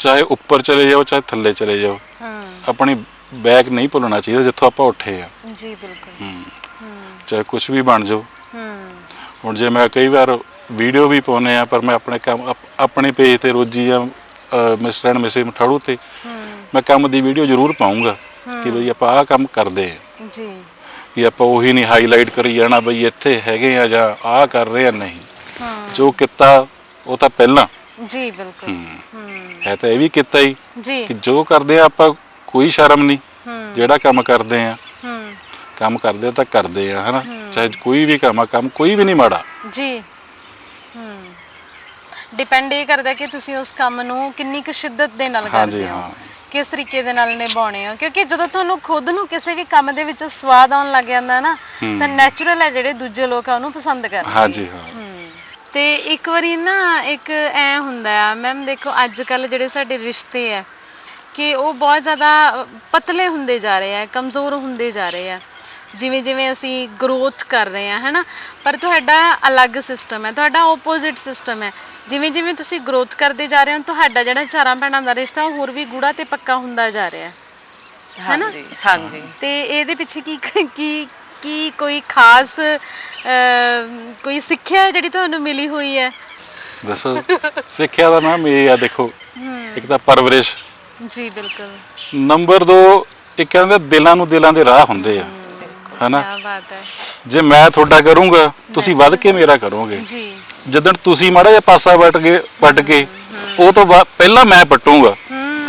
ਚਾਹੇ ਉੱਪਰ ਚਲੇ ਜਾਓ ਚਾਹੇ ਥੱਲੇ ਚਲੇ ਜਾਓ ਹੂੰ ਆਪਣੀ ਬੈਕ ਨਹੀਂ ਭੁੱਲਣਾ ਚਾਹੀਦਾ ਜਿੱਥੋਂ ਆਪਾਂ ਉੱਠੇ ਆ। ਜੀ ਬਿਲਕੁਲ। ਹੂੰ। ਹੂੰ। ਚਾਹੇ ਕੁਝ ਵੀ ਬਣ ਜਾਓ। ਹੂੰ। ਹੁਣ ਜੇ ਮੈਂ ਕਈ ਵਾਰ ਵੀਡੀਓ ਵੀ ਪਾਉਨੇ ਆ ਪਰ ਮੈਂ ਆਪਣੇ ਕੰਮ ਆਪਣੇ ਪੇਜ ਤੇ ਰੋਜੀ ਜਾਂ ਮਿਸਟਰ ਐਂਡ ਮਿਸਿਸ ਮਠਾੜੂ ਤੇ ਹੂੰ। ਮੈਂ ਕੰਮ ਦੀ ਵੀਡੀਓ ਜ਼ਰੂਰ ਪਾਉਂਗਾ ਕਿ ਬਈ ਆਪਾਂ ਆਹ ਕੰਮ ਕਰਦੇ ਆ। ਜੀ। ਵੀ ਆਪਾਂ ਉਹੀ ਨਹੀਂ ਹਾਈਲਾਈਟ ਕਰੀ ਜਾਣਾ ਬਈ ਇੱਥੇ ਹੈਗੇ ਆ ਜਾਂ ਆਹ ਕਰ ਰਹੇ ਆ ਨਹੀਂ। ਹਾਂ। ਜੋ ਕੀਤਾ ਉਹ ਤਾਂ ਪਹਿਲਾਂ। ਜੀ ਬਿਲਕੁਲ। ਹੂੰ। ਹੂੰ। ਤਾਂ ਇਹ ਵੀ ਕੀਤਾ ਹੀ ਜੀ। ਕਿ ਜੋ ਕਰਦੇ ਆ ਆਪਾਂ ਕੋਈ ਸ਼ਰਮ ਨਹੀਂ। ਜਿਹੜਾ ਕੰਮ ਕਰਦੇ ਆ। ਹੂੰ। ਕੰਮ ਕਰਦੇ ਆ ਤਾਂ ਕਰਦੇ ਆ ਹਨਾ। ਚਾਹੇ ਕੋਈ ਵੀ ਕੰਮ ਆ ਕੰਮ ਕੋਈ ਵੀ ਨਹੀਂ ਮਾੜਾ। ਜੀ। ਹੂੰ। ਡਿਪੈਂਡ ਇਹ ਕਰਦਾ ਕਿ ਤੁਸੀਂ ਉਸ ਕੰਮ ਨੂੰ ਕਿੰਨੀ ਕੁ ਸ਼ਿੱਦਤ ਦੇ ਨਾਲ ਹਾਂਜੀ ਕਰਦੇ ਹੋ। ਹਾਂ। ਕਿਸ ਤਰੀਕੇ ਦੇ ਨਾਲ ਨਿਭਾਉਣੇ ਹੋ ਕਿਉਂਕਿ ਜਦੋਂ ਤੁਹਾਨੂੰ ਖੁਦ ਨੂੰ ਕਿਸੇ ਵੀ ਕੰਮ ਦੇ ਵਿੱਚ ਸਵਾਦ ਆਉਣ ਲੱਗ ਜਾਂਦਾ ਨਾ। ਤਾਂ ਨੈਚੁਰਲ ਹੈ ਜਿਹੜੇ ਦੂਜੇ ਲੋਕ ਆ ਉਹਨੂੰ ਪਸੰਦ ਕਰਦੇ ਹਾਂਜੀ ਹਾਂ। ਤੇ ਇੱਕ ਵਾਰੀ ਨਾ ਇੱਕ ਐ ਹੁੰਦਾ ਆ ਮੈਮ ਦੇਖੋ ਅੱਜ ਕੱਲ ਜਿਹੜੇ ਸਾਡੇ ਰਿਸ਼ਤੇ ਆ ਕਿ ਉਹ ਬਹੁਤ ਜ਼ਿਆਦਾ ਪਤਲੇ ਹੁੰਦੇ ਜਾ ਰਹੇ ਆ ਕਮਜ਼ੋਰ ਹੁੰਦੇ ਜਾ ਰਹੇ ਆ। ਜਿਵੇਂ ਜਿਵੇਂ ਅਸੀਂ ਗਰੋਥ ਕਰ ਰਹੇ ਆ ਹੈਨਾ? ਪਰ ਤੁਹਾਡਾ ਅਲੱਗ ਸਿਸਟਮ ਹੈ ਤੁਹਾਡਾ ਆਪੋਜ਼ਿਟ ਸਿਸਟਮ ਹੈ। ਜਿਵੇਂ ਜਿਵੇਂ ਤੁਸੀਂ ਗਰੋਥ ਕਰਦੇ ਜਾ ਰਹੇ ਹੋ ਤੁਹਾਡਾ ਜਿਹੜਾ ਚਾਰਾਂ ਭੈਣਾਂ ਦਾ ਰਿਸ਼ਤਾ ਉਹ ਹੋਰ ਵੀ ਗੂੜਾ ਤੇ ਪੱਕਾ ਹੁੰਦਾ ਜਾ ਰਿਹਾ ਹੈ। ਹੈਨਾ? ਹਾਂਜੀ ਹਾਂਜੀ। ਤੇ ਇਹਦੇ ਪਿੱਛੇ ਕੀ ਕੀ ਕੀ ਕੋਈ ਖਾਸ ਅਮ, ਕੋਈ ਸਿੱਖਿਆ ਹੈ ਜਿਹੜੀ ਤੁਹਾਨੂੰ ਮਿਲੀ ਹੋਈ ਹੈ? ਦੱਸੋ ਸਿੱਖਿਆ ਦਾ ਨਾਮ ਇਹ ਆ ਦੇਖੋ ਹੂੰ। ਇੱਕ ਤਾਂ ਪਰਵਰਿਸ਼। ਜੀ ਬਿਲਕੁਲ। ਨੰਬਰ 2 ਇੱਕ ਕਹਿੰਦੇ ਦਿਲਾਂ ਨੂੰ ਦਿਲਾਂ ਦੇ ਰਾਹ ਹੁੰਦੇ ਆ। ਹਨਾ? ਕੀ ਬਾਤ ਹੈ। ਜੇ ਮੈਂ ਤੁਹਾਡਾ ਕਰੂੰਗਾ ਤੁਸੀਂ ਵੱਧ ਕੇ ਮੇਰਾ ਕਰੋਗੇ। ਜੀ। ਜਦੋਂ ਤੁਸੀਂ ਮਾੜਾ ਜਿਹਾ ਪਾਸਾ ਵੱਟ ਕੇ ਵੱਟ ਕੇ ਉਹ ਤੋਂ ਬਾਅਦ ਪਹਿਲਾਂ ਮੈਂ ਪਟੂੰਗਾ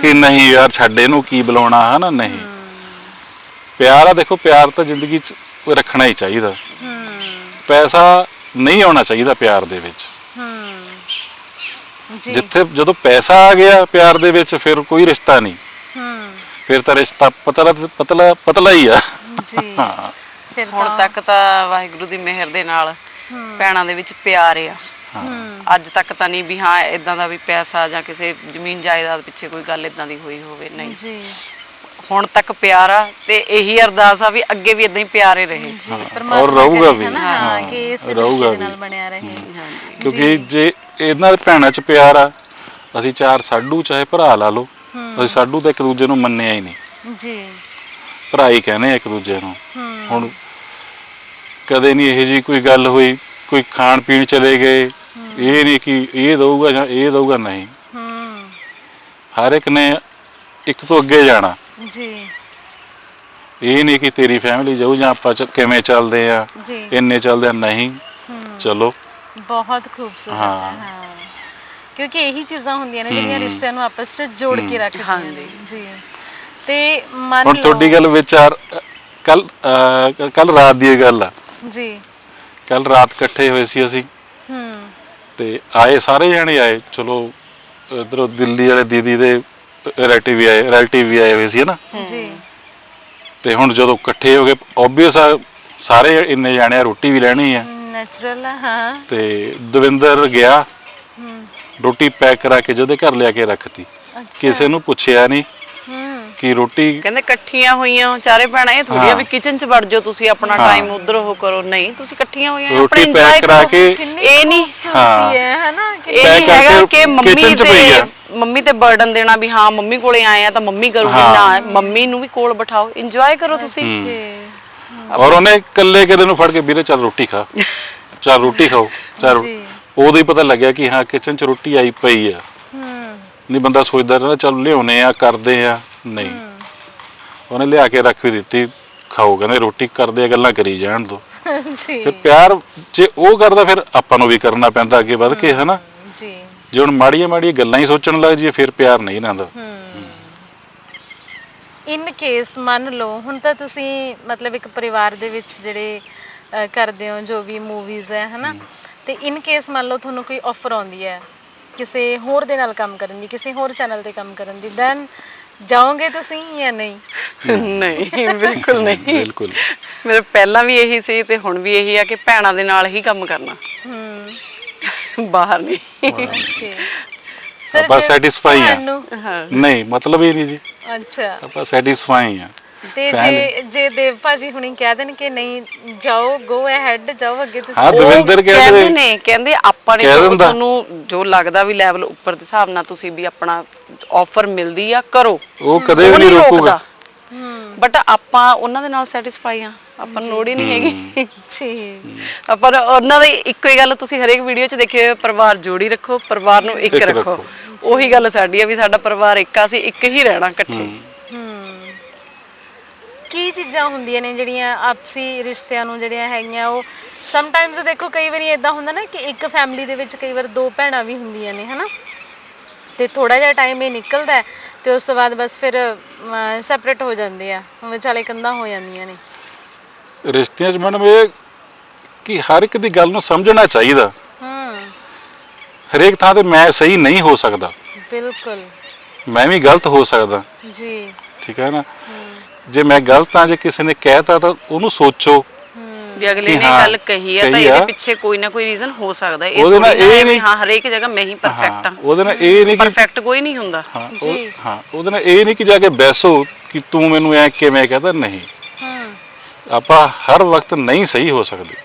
ਕਿ ਨਹੀਂ ਯਾਰ ਛੱਡ ਇਹਨੂੰ ਕੀ ਬੁਲਾਉਣਾ ਹਨਾ? ਨਹੀਂ। ਪਿਆਰ ਆ ਦੇਖੋ ਪਿਆਰ ਤਾਂ ਜ਼ਿੰਦਗੀ 'ਚ ਰੱਖਣਾ ਹੀ ਚਾਹੀਦਾ। ਪੈਸਾ ਨਹੀਂ ਆਉਣਾ ਚਾਹੀਦਾ ਪਿਆਰ ਦੇ ਵਿੱਚ। ਜੀ। ਜਿੱਥੇ ਜਦੋਂ ਪੈਸਾ ਆ ਗਿਆ ਪਿਆਰ ਦੇ ਵਿੱਚ ਫਿਰ ਕੋਈ ਰਿਸ਼ਤਾ ਨਹੀਂ। ਫਿਰ ਤਾਂ ਰਿਸ਼ਤਾ ਪਤਲਾ ਪਤਲਾ ਪਤਲਾ ਹੀ ਆ। ਜੀ। ਹਾਂ। ਫਿਰ ਹੁਣ ਤਾਂ- ਤੱਕ ਤਾਂ ਵਾਹਿਗੁਰੂ ਦੀ ਮਿਹਰ ਦੇ ਨਾਲ ਹੂੰ। ਭੈਣਾਂ ਦੇ ਵਿੱਚ ਪਿਆਰ ਆ। ਹੂੰ। ਅੱਜ ਤੱਕ ਤਾਂ ਨਹੀਂ ਵੀ ਹਾਂ ਇਦਾਂ ਦਾ ਵੀ ਪੈਸਾ ਜਾਂ ਕਿਸੇ ਜ਼ਮੀਨ ਜਾਇਦਾਦ ਪਿੱਛੇ ਕੋਈ ਗੱਲ ਇਦਾਂ ਦੀ ਹੋਈ ਹੋਵੇ ਨਹੀਂ। ਜੀ। ਹੁਣ ਤੱਕ ਪਿਆਰ ਆ ਤੇ ਇਹੀ ਅਰਦਾਸ ਆ ਵੀ ਅੱਗੇ ਵੀ ਇਦਾਂ ਹੀ ਪਿਆਰੇ ਰਹੇ। ਜੀ ਹਾਂ, ਪਰਮਾਤਮਾ ਔਰ ਰਹੂਗਾ ਕਰੇ, ਵੀ। ਹਨਾ, ਹਾਂ। ਹਾਂ, ਕਿ ਇਸ ਰਹੂਗਾ ਨਾਲ ਵੀ। ਬਣਿਆ ਰਹੇ। ਹਾਂਜੀ। ਕਿਉਂਕਿ ਜੇ ਇਹਨਾਂ ਦੇ ਭੈਣਾਂ 'ਚ ਪਿਆਰ ਆ ਅਸੀਂ ਚਾਰ ਸਾਡੂ ਚਾਹੇ ਭਰਾ ਲਾ ਲਓ ਹੂੰ। ਅਸੀਂ ਸਾਡੂ ਤਾਂ ਇੱਕ ਦੂਜੇ ਨੂੰ ਮੰਨਿਆ ਹੀ ਨਹੀਂ। ਜੀ। ਭਰਾ ਹੀ ਕਹਿੰਦੇ ਆ ਇੱਕ ਦੂਜੇ ਨੂੰ। ਹੂੰ। ਹੁਣ ਕਦੇ ਨਹੀਂ ਇਹੋ ਜੀ ਕੋਈ ਗੱਲ ਹੋਈ ਕੋਈ ਖਾਣ ਪੀਣ ਚਲੇ ਗਏ ਇਹ ਨਹੀਂ ਕਿ ਇਹ ਦਊਗਾ ਜਾਂ ਇਹ ਦਊਗਾ ਨਹੀਂ। ਹੂੰ। ਹਰ ਇੱਕ ਨੇ ਇੱਕ ਤੋਂ ਅੱਗੇ ਜਾਣਾ। ਜੀ। ਇਹ ਨਹੀਂ ਕਿ ਤੇਰੀ ਫੈਮਿਲੀ ਜਾਊ ਜਾਂ ਆਪਾਂ ਚ- ਕਿਵੇਂ ਚੱਲਦੇ ਆ ਜੀ। ਇੰਨੇ ਚੱਲਦੇ ਆ ਨਹੀਂ। ਹੂੰ। ਚਲੋ। ਬਹੁਤ ਖੂਬਸੂਰਤ ਹਾਂ। ਹੈ। ਹਾਂ। ਕਿਉਂਕਿ ਇਹੀ ਚੀਜ਼ਾਂ ਹੁੰਦੀਆਂ ਨੇ ਜਿਹੜੀਆਂ ਹੂੰ। ਰਿਸ਼ਤਿਆਂ ਨੂੰ ਆਪਸ 'ਚ ਜੋੜ ਕੇ ਹੂੰ। ਰੱਖਦੀਆਂ ਨੇ। ਹਾਂਜੀ। ਜੀ। ਤੇ ਮੰਨ ਹੁਣ ਲਓ ਤੁਹਾਡੀ ਗੱਲ ਵਿਚਾਰ ਕੱਲ ਕੱਲ ਰਾਤ ਦੀ ਇਹ ਗੱਲ ਆ। ਜੀ। ਕੱਲ ਰਾਤ ਇਕੱਠੇ ਹੋਏ ਸੀ ਅਸੀਂ। ਹੂੰ। ਤੇ ਆਏ ਸਾਰੇ ਜਣੇ ਆਏ। ਚਲੋ ਇਧਰੋਂ ਦਿੱਲੀ ਵਾਲੇ ਦੀਦੀ ਦੇ ਰਿਲੇਟਿਵ ਵੀ ਆਏ ਰਿਲੇਟਿਵ ਵੀ ਆਏ ਹੋਏ ਸੀ ਨਾ? ਜੀ। ਤੇ ਹੁਣ ਜਦੋਂ ਇਕੱਠੇ ਹੋ ਗਏ ਆਬਵੀਅਸ ਆ ਸਾਰੇ ਇੰਨੇ ਜਾਣੇ ਆ ਰੋਟੀ ਵੀ ਲੈਣੀ ਆ। ਨੈਚੁਰਲ ਹਾਂ। ਤੇ ਦਵਿੰਦਰ ਗਿਆ। ਹੂੰ। ਰੋਟੀ ਪੈਕ ਕਰਾ ਕੇ ਜਦੇ ਘਰ ਲਿਆ ਕੇ ਰੱਖਤੀ। ਅੱਛਾ। ਕਿਸੇ ਨੂੰ ਪੁੱਛਿਆ ਨਹੀਂ। ਕਿ ਰੋਟੀ? ਕਹਿੰਦੇ ਇਕੱਠੀਆਂ ਹੋਈਆਂ ਚਾਰੇ ਭੈਣਾਂ ਇਹ ਥੋੜੀ ਆ ਹਾਂ। ਵੀ ਕਿਚਨ 'ਚ ਵੜ ਜਾਓ ਤੁਸੀਂ ਆਪਣਾ ਹਾਂ। ਟਾਈਮ ਉਧਰ ਉਹ ਕਰੋ। ਨਹੀਂ ਤੁਸੀਂ ਇਕੱਠੀਆਂ ਹੋਈਆਂ ਆਪਣੇ ਰੋਟੀ enjoy ਪੈਕ ਕਰਾ ਕਰੋ। ਕੇ ਇਹ ਨਹੀਂ- ਹਾਂ। ਹੈ ਹਨਾ? ਕਿ ਇਹ ਨਹੀਂ ਹੈਗਾ ਕਿ ਮੰਮੀ kitchen 'ਚ ਪਈ ਤੇ ਆ। ਮੰਮੀ ਤੇ ਬਰਡਨ ਦੇਣਾ ਵੀ ਹਾਂ ਮੰਮੀ ਕੋਲੇ ਆਏ ਆ ਤਾਂ ਮੰਮੀ ਕਰੂਗੀ। ਹਾਂ। ਨਾ ਮੰਮੀ ਨੂੰ ਵੀ ਕੋਲ ਬਿਠਾਓ। ਇੰਜੋਏ ਕਰੋ ਤੁਸੀਂ। ਔਰ ਉਹਨੇ ਇਕੱਲੇ ਕਿਤੇ ਨੂੰ ਫੜ ਕੇ ਵੀਰੇ ਚੱਲ ਰੋਟੀ ਖਾ। ਚੱਲ ਰੋਟੀ ਖਾਓ। ਚੱਲ ਜੀ। ਉਦੋਂ ਹੀ ਪਤਾ ਲੱਗਿਆ ਕਿ ਹਾਂ ਕਿਚਨ 'ਚ ਰੋਟੀ ਆਈ ਪਈ ਆ। ਨਹੀਂ ਬੰਦਾ ਸੋਚਦਾ ਰਹਿੰਦਾ ਚੱਲ ਲਿਆਉਨੇ ਆ ਕਰਦੇ ਆ। ਨਹੀਂ। ਉਹਨੇ ਲਿਆ ਕੇ ਰੱਖ ਵੀ ਦਿੱਤੀ ਖਾਓ ਕਹਿੰਦੇ ਰੋਟੀ ਕਰਦੇ ਆ ਗੱਲਾਂ ਕਰੀ ਜਾਣ ਦੋ। ਜੀ। ਫਿਰ ਪਿਆਰ ਜੇ ਉਹ ਕਰਦਾ ਫਿਰ ਆਪਾਂ ਨੂੰ ਵੀ ਕਰਨਾ ਪੈਂਦਾ ਅੱਗੇ ਵੱਧ ਕੇ ਹਨਾ? ਜੀ। ਜੇ ਹੁਣ ਮਾੜੀਆਂ ਮਾੜੀਆਂ ਗੱਲਾਂ ਹੀ ਸੋਚਣ ਲੱਗ ਜਾਈਏ ਫਿਰ ਪਿਆਰ ਨਹੀਂ ਰਹਿੰਦਾ। ਇਨ ਕੇਸ ਮੰਨ ਲਓ ਹੁਣ ਤਾਂ ਤੁਸੀਂ ਮਤਲਬ ਇੱਕ ਪਰਿਵਾਰ ਦੇ ਵਿੱਚ ਜਿਹੜੇ ਕਰਦੇ ਹੋ ਜੋ ਵੀ ਮੂਵੀਜ਼ ਹੈ ਹਨਾ? ਤੇ ਇਨ ਕੇਸ ਮੰਨ ਲਓ ਤੁਹਾਨੂੰ ਕੋਈ ਆਫਰ ਆਉਂਦੀ ਹੈ ਕਿਸੇ ਹੋਰ ਦੇ ਨਾਲ ਕੰਮ ਕਰਨ ਦੀ ਕਿਸੇ ਹੋਰ ਚੈਨਲ ਤੇ ਕੰਮ ਕਰਨ ਦੀ ਦੈਨ ਜਾਓਗੇ ਤੁਸੀਂ ਜਾਂ ਨਹੀਂ? (laughs) ਨਹੀਂ (laughs) ਬਿਲਕੁਲ ਨਹੀਂ। ਬਿਲਕੁਲ। ਮੇਰੇ ਪਹਿਲਾਂ ਵੀ ਇਹੀ ਸੀ ਤੇ ਹੁਣ ਵੀ ਇਹੀ ਆ ਕਿ ਭੈਣਾਂ ਦੇ ਨਾਲ ਹੀ ਕੰਮ ਕਰਨਾ। ਹੂੰ ਬਾਹਰ ਨਹੀਂ। ਓਕੇ ਆਪਾਂ ਹਾਂ। ਹਾਂ। ਨਹੀਂ ਮਤਲਬ ਇਹ ਨਹੀਂ ਜੀ। ਅੱਛਾ। ਆਪਾਂ ਸੈਟੀਸਫਾਈ ਆ। ਤੇ ਜੇ। ਜੇ ਦੇਵ ਭਾਜੀ ਹੁਣੀ ਕਹਿ ਦੇਣ ਕਿ ਨਹੀਂ ਜਾਓ ਗੋ ਅਹੈਡ ਜਾਓ ਅੱਗੇ ਤੁਸੀਂ। ਹਾਂ ਦਵਿੰਦਰ ਕਹਿੰਦੇ ਕਹਿੰਦੇ ਨੇ ਕਹਿੰਦੇ ਆਪਾਂ ਨੇ ਕਹਿ ਜੋ ਦਿੰਦਾ। ਤੁਹਾਨੂੰ ਜੋ ਲੱਗਦਾ ਵੀ ਲੈਵਲ ਉੱਪਰ ਦੇ ਹਿਸਾਬ ਨਾਲ ਤੁਸੀਂ ਵੀ ਆਪਣਾ ਆਫਰ ਮਿਲਦੀ ਆ ਕਰੋ। ਉਹ ਕਦੇ ਵੀ ਨਹੀਂ ਰੋਕੂਗਾ। ਹੂੰ। ਬਟ ਆਪਾਂ ਉਹਨਾਂ ਦੇ ਨਾਲ ਸੈਟੀਸਫਾਈ ਆ। ਆਪਾਂ ਨੂੰ ਲੋੜ ਹੀ ਨਹੀਂ ਹੈਗੀ। ਜੀ। ਆਪਾਂ ਨੂੰ ਉਹਨਾਂ ਦੀ ਇੱਕੋ ਹੀ ਗੱਲ ਤੁਸੀਂ ਹਰੇਕ ਵੀਡੀਓ 'ਚ ਦੇਖਿਓ ਪਰਿਵਾਰ ਜੋੜੀ ਰੱਖੋ ਪਰਿਵਾਰ ਨੂੰ ਇੱਕ ਇੱਕ ਰੱਖੋ। ਰੱਖੋ। ਉਹੀ ਗੱਲ ਸਾਡੀ ਆ ਵੀ ਸਾਡਾ ਪਰਿਵਾਰ ਇੱਕ ਆ ਅਸੀਂ ਇੱਕ ਹੀ ਰਹਿਣਾ ਇਕੱਠੇ। ਹੂੰ। ਕੀ ਚੀਜ਼ਾਂ ਹੁੰਦੀਆਂ ਨੇ ਜਿਹੜੀਆਂ ਆਪਸੀ ਰਿਸ਼ਤਿਆਂ ਨੂੰ ਜਿਹੜੀਆਂ ਹੈਗੀਆਂ ਉਹ ਸਮਟਾਈਮਸ ਦੇਖੋ ਕਈ ਵਾਰੀ ਇਦਾਂ ਹੁੰਦਾ ਨਾ ਕਿ ਇੱਕ ਫੈਮਿਲੀ ਦੇ ਵਿੱਚ ਕਈ ਵਾਰ ਦੋ ਭੈਣਾਂ ਵੀ ਹੁੰਦੀਆਂ ਨੇ ਹਨਾ? ਤੇ ਥੋੜਾ ਜਿਹਾ ਟਾਈਮ ਇਹ ਨਿਕਲਦਾ ਹੈ ਤੇ ਉਸ ਤੋਂ ਬਾਅਦ ਬਸ ਫਿਰ ਸੈਪਰੇਟ ਹੋ ਜਾਂਦੇ ਆ ਵਿਚਾਲੇ ਕੰਧਾਂ ਹੋ ਜਾਂਦੀਆਂ ਨੇ। ਰਿਸ਼ਤਿਆਂ 'ਚ ਮੈਡਮ ਇਹ ਕਿ ਹਰ ਇੱਕ ਦੀ ਗੱਲ ਨੂੰ ਸਮਝਣਾ ਚਾਹੀਦਾ। ਹਮ ਹਰੇਕ ਥਾਂ ਤੇ ਮੈਂ ਸਹੀ ਨਹੀਂ ਹੋ ਸਕਦਾ। ਬਿਲਕੁਲ। ਮੈਂ ਵੀ ਗਲਤ ਹੋ ਸਕਦਾ। ਜੀ। ਠੀਕ ਹੈ ਨਾ? ਜੇ ਮੈਂ ਗਲਤ ਹਾਂ ਜੇ ਕਿਸੇ ਨੇ ਕਹਿਤਾ ਤਾਂ ਉਹਨੂੰ ਸੋਚੋ ਹਮ ਜੇ ਅਗਲੇ ਕਿ ਨੇ ਹਾਂ, ਗੱਲ ਕਹੀ ਹੈ ਤਾਂ ਕਹੀ ਇਹਦੇ ਆ। ਪਿੱਛੇ ਕੋਈ ਨਾ ਕੋਈ ਰੀਜ਼ਨ ਹੋ ਸਕਦਾ ਹੈ। ਇਹ ਉਹਦੇ ਨਾਲ ਥੋੜ੍ਹੀ ਨਾ ਇਹ ਹੈ ਵੀ ਨਹੀਂ- ਹਾਂ ਹਰੇਕ ਜਗ੍ਹਾ ਮੈਂ ਹੀ ਪਰਫੈਕਟ ਹਾਂ ਹਾਂ। ਉਹਦੇ ਨਾਲ ਇਹ ਨਹੀਂ ਕਿ ਪਰਫੈਕਟ ਕੋਈ ਨਹੀਂ ਹੁੰਦਾ। ਹਾਂ ਉਹ- ਜੀ। ਹਾਂ ਉਹਦੇ ਨਾਲ ਇਹ ਨਹੀਂ ਕਿ ਜਾ ਕੇ ਬੈਸੋ ਕਿ ਤੂੰ ਮੈਨੂੰ ਐ ਕਿਵੇਂ ਕਹਦਾ? ਨਹੀਂ। ਹਮ ਆਪਾਂ ਹਰ ਵਕਤ ਨਹੀਂ ਸਹੀ ਹੋ ਸਕਦੇ।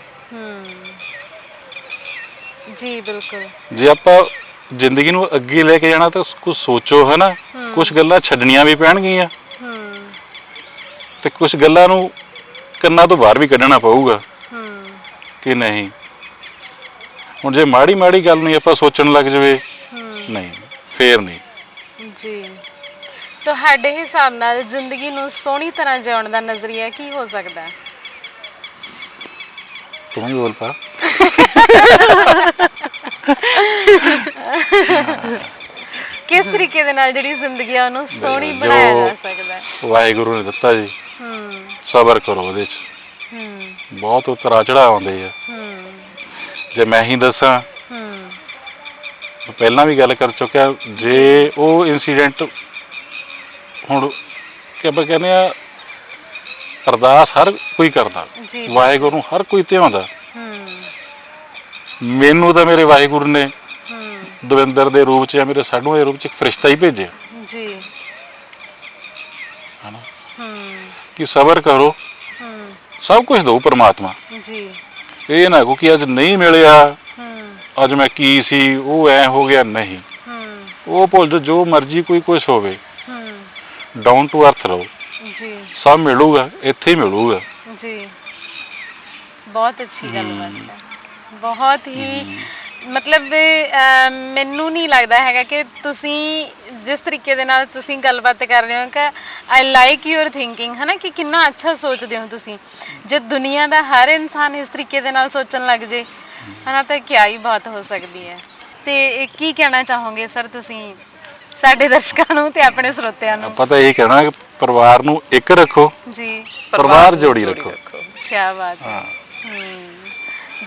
ਜੀ ਬਿਲਕੁਲ। ਜੇ ਆਪਾਂ ਜ਼ਿੰਦਗੀ ਨੂੰ ਅੱਗੇ ਲੈ ਕੇ ਜਾਣਾ ਤਾਂ ਕੁਝ ਸੋਚੋ ਹਨਾ? ਹਮ। ਕੁਝ ਗੱਲਾਂ ਛੱਡਣੀਆਂ ਵੀ ਪੈਣਗੀਆਂ। ਤੇ ਕੁਝ ਗੱਲਾਂ ਨੂੰ ਕੰਨਾਂ ਤੋਂ ਬਾਹਰ ਵੀ ਕੱਢਣਾ ਪਊਗਾ ਕਿ ਨਹੀਂ। ਹੁਣ ਜੇ ਮਾੜੀ ਮਾੜੀ ਗੱਲ ਨਹੀਂ ਆਪਾਂ ਸੋਚਣ ਲੱਗ ਜਵੇ ਨਹੀਂ ਫੇਰ ਨਹੀਂ। ਜੀ। ਤੁਹਾਡੇ ਹਿਸਾਬ ਨਾਲ ਜ਼ਿੰਦਗੀ ਨੂੰ ਸੋਹਣੀ ਤਰ੍ਹਾਂ ਜਿਉਣ ਦਾ ਨਜ਼ਰੀਆ ਕੀ ਹੋ ਸਕਦਾ? ਹੈ ਤੂੰ ਹੀ ਬੋਲ ਪਾ। (laughs) ਕਿਸ ਤਰੀਕੇ ਦੇ ਨਾਲ ਜਿਹੜੀ ਜ਼ਿੰਦਗੀ ਆ ਉਹਨੂੰ ਸੋਹਣੀ ਬਣਾਇਆ ਜਾ ਸਕਦਾ ਹੈ? ਵਾਹਿਗੁਰੂ ਨੇ ਦਿੱਤਾ ਜੀ। ਹਮ ਸਬਰ ਕਰੋ ਉਹਦੇ 'ਚ। ਹਮ ਬਹੁਤ ਉਤਰਾ ਚੜਾ ਆਉਂਦੇ ਆ। ਹਮ ਜੇ ਮੈਂ ਹੀ ਦੱਸਾਂ ਮੈਂ ਪਹਿਲਾਂ ਵੀ ਗੱਲ ਕਰ ਚੁੱਕਿਆ ਜੇ ਉਹ ਇਨਸੀਡੈਂਟ ਹੁਣ ਕਿ ਆਪਾਂ ਕਹਿੰਦੇ ਆ ਅਰਦਾਸ ਹਰ ਕੋਈ ਕਰਦਾ। ਜੀ। ਵਾਹਿਗੁਰੂ ਨੂੰ ਹਰ ਕੋਈ ਧਿਆਉਂਦਾ। ਹਮ ਮੈਨੂੰ ਤਾਂ ਮੇਰੇ ਵਾਹਿਗੁਰੂ ਨੇ ਦਵਿੰਦਰ ਦੇ ਰੂਪ 'ਚ ਜਾਂ ਮੇਰੇ ਸਾਡੂਆਂ ਦੇ ਰੂਪ 'ਚ ਇੱਕ ਫਰਿਸ਼ਤਾ ਹੀ ਭੇਜਿਆ। ਜੀ। ਹਨਾ? ਹਮ ਕਿ ਸਬਰ ਕਰੋ। ਹਮ ਸਭ ਕੁਝ ਦੋ ਪ੍ਰਮਾਤਮਾ। ਜੀ। ਇਹ ਨਾ ਕੋ ਕਿ ਅੱਜ ਨਹੀਂ ਮਿਲਿਆ। ਹਮ ਅੱਜ ਮੈਂ ਕੀ ਸੀ ਉਹ ਐ ਹੋ ਗਿਆ ਨਹੀਂ। ਹਮ ਉਹ ਭੁੱਲ ਜਾਓ, ਜੋ ਮਰਜ਼ੀ ਕੋਈ ਕੁਝ ਹੋਵੇ। ਹਮ ਡਾਊਨ ਟੂ ਅਰਥ ਰਹੋ। ਜੀ। ਸਭ ਮਿਲੂਗਾ ਇੱਥੇ ਹੀ ਮਿਲੂਗਾ। ਜੀ। ਬਹੁਤ ਅੱਛੀ ਗੱਲਬਾਤ ਹੈ। ਬਹੁਤ ਹੀ। ਮਤਲਬ ਅਹ, ਮੈਨੂੰ ਨਹੀਂ ਲੱਗਦਾ ਹੈਗਾ ਕਿ ਤੁਸੀਂ ਜਿਸ ਤਰੀਕੇ ਦੇ ਨਾਲ ਤੁਸੀਂ ਗੱਲਬਾਤ ਕਰ ਰਹੇ ਹੋ ਕਿ ਆਈ ਲਾਈਕ ਯੂਰ ਥਿੰਕਿੰਗ ਹਨਾ ਕਿ ਕਿੰਨਾ ਅੱਛਾ ਸੋਚਦੇ ਹੋ ਤੁਸੀਂ। ਜੇ ਦੁਨੀਆ ਦਾ ਹਰ ਇਨਸਾਨ ਇਸ ਤਰੀਕੇ ਦੇ ਨਾਲ ਸੋਚਣ ਲੱਗ ਜੇ ਹਨਾ ਤਾਂ ਕੀ ਹੀ ਬਾਤ ਹੋ ਸਕਦੀ ਹੈ। ਤੇ ਕੀ ਕਹਿਣਾ ਚਾਹੋਗੇ ਸਰ ਤੁਸੀਂ ਸਾਡੇ ਦਰਸ਼ਕਾਂ ਨੂੰ ਤੇ ਆਪਣੇ ਸਰੋਤਿਆਂ ਨੂੰ? ਆਪਾਂ ਤਾਂ ਇਹ ਕਹਿਣਾ ਕਿ ਪਰਿਵਾਰ ਨੂੰ ਇੱਕ ਰੱਖੋ ਜੀ। ਪਰਿਵਾਰ ਜੋੜੀ ਰੱਖੋ। ਕੀ ਬਾਤ ਹੈ। ਹਾਂ।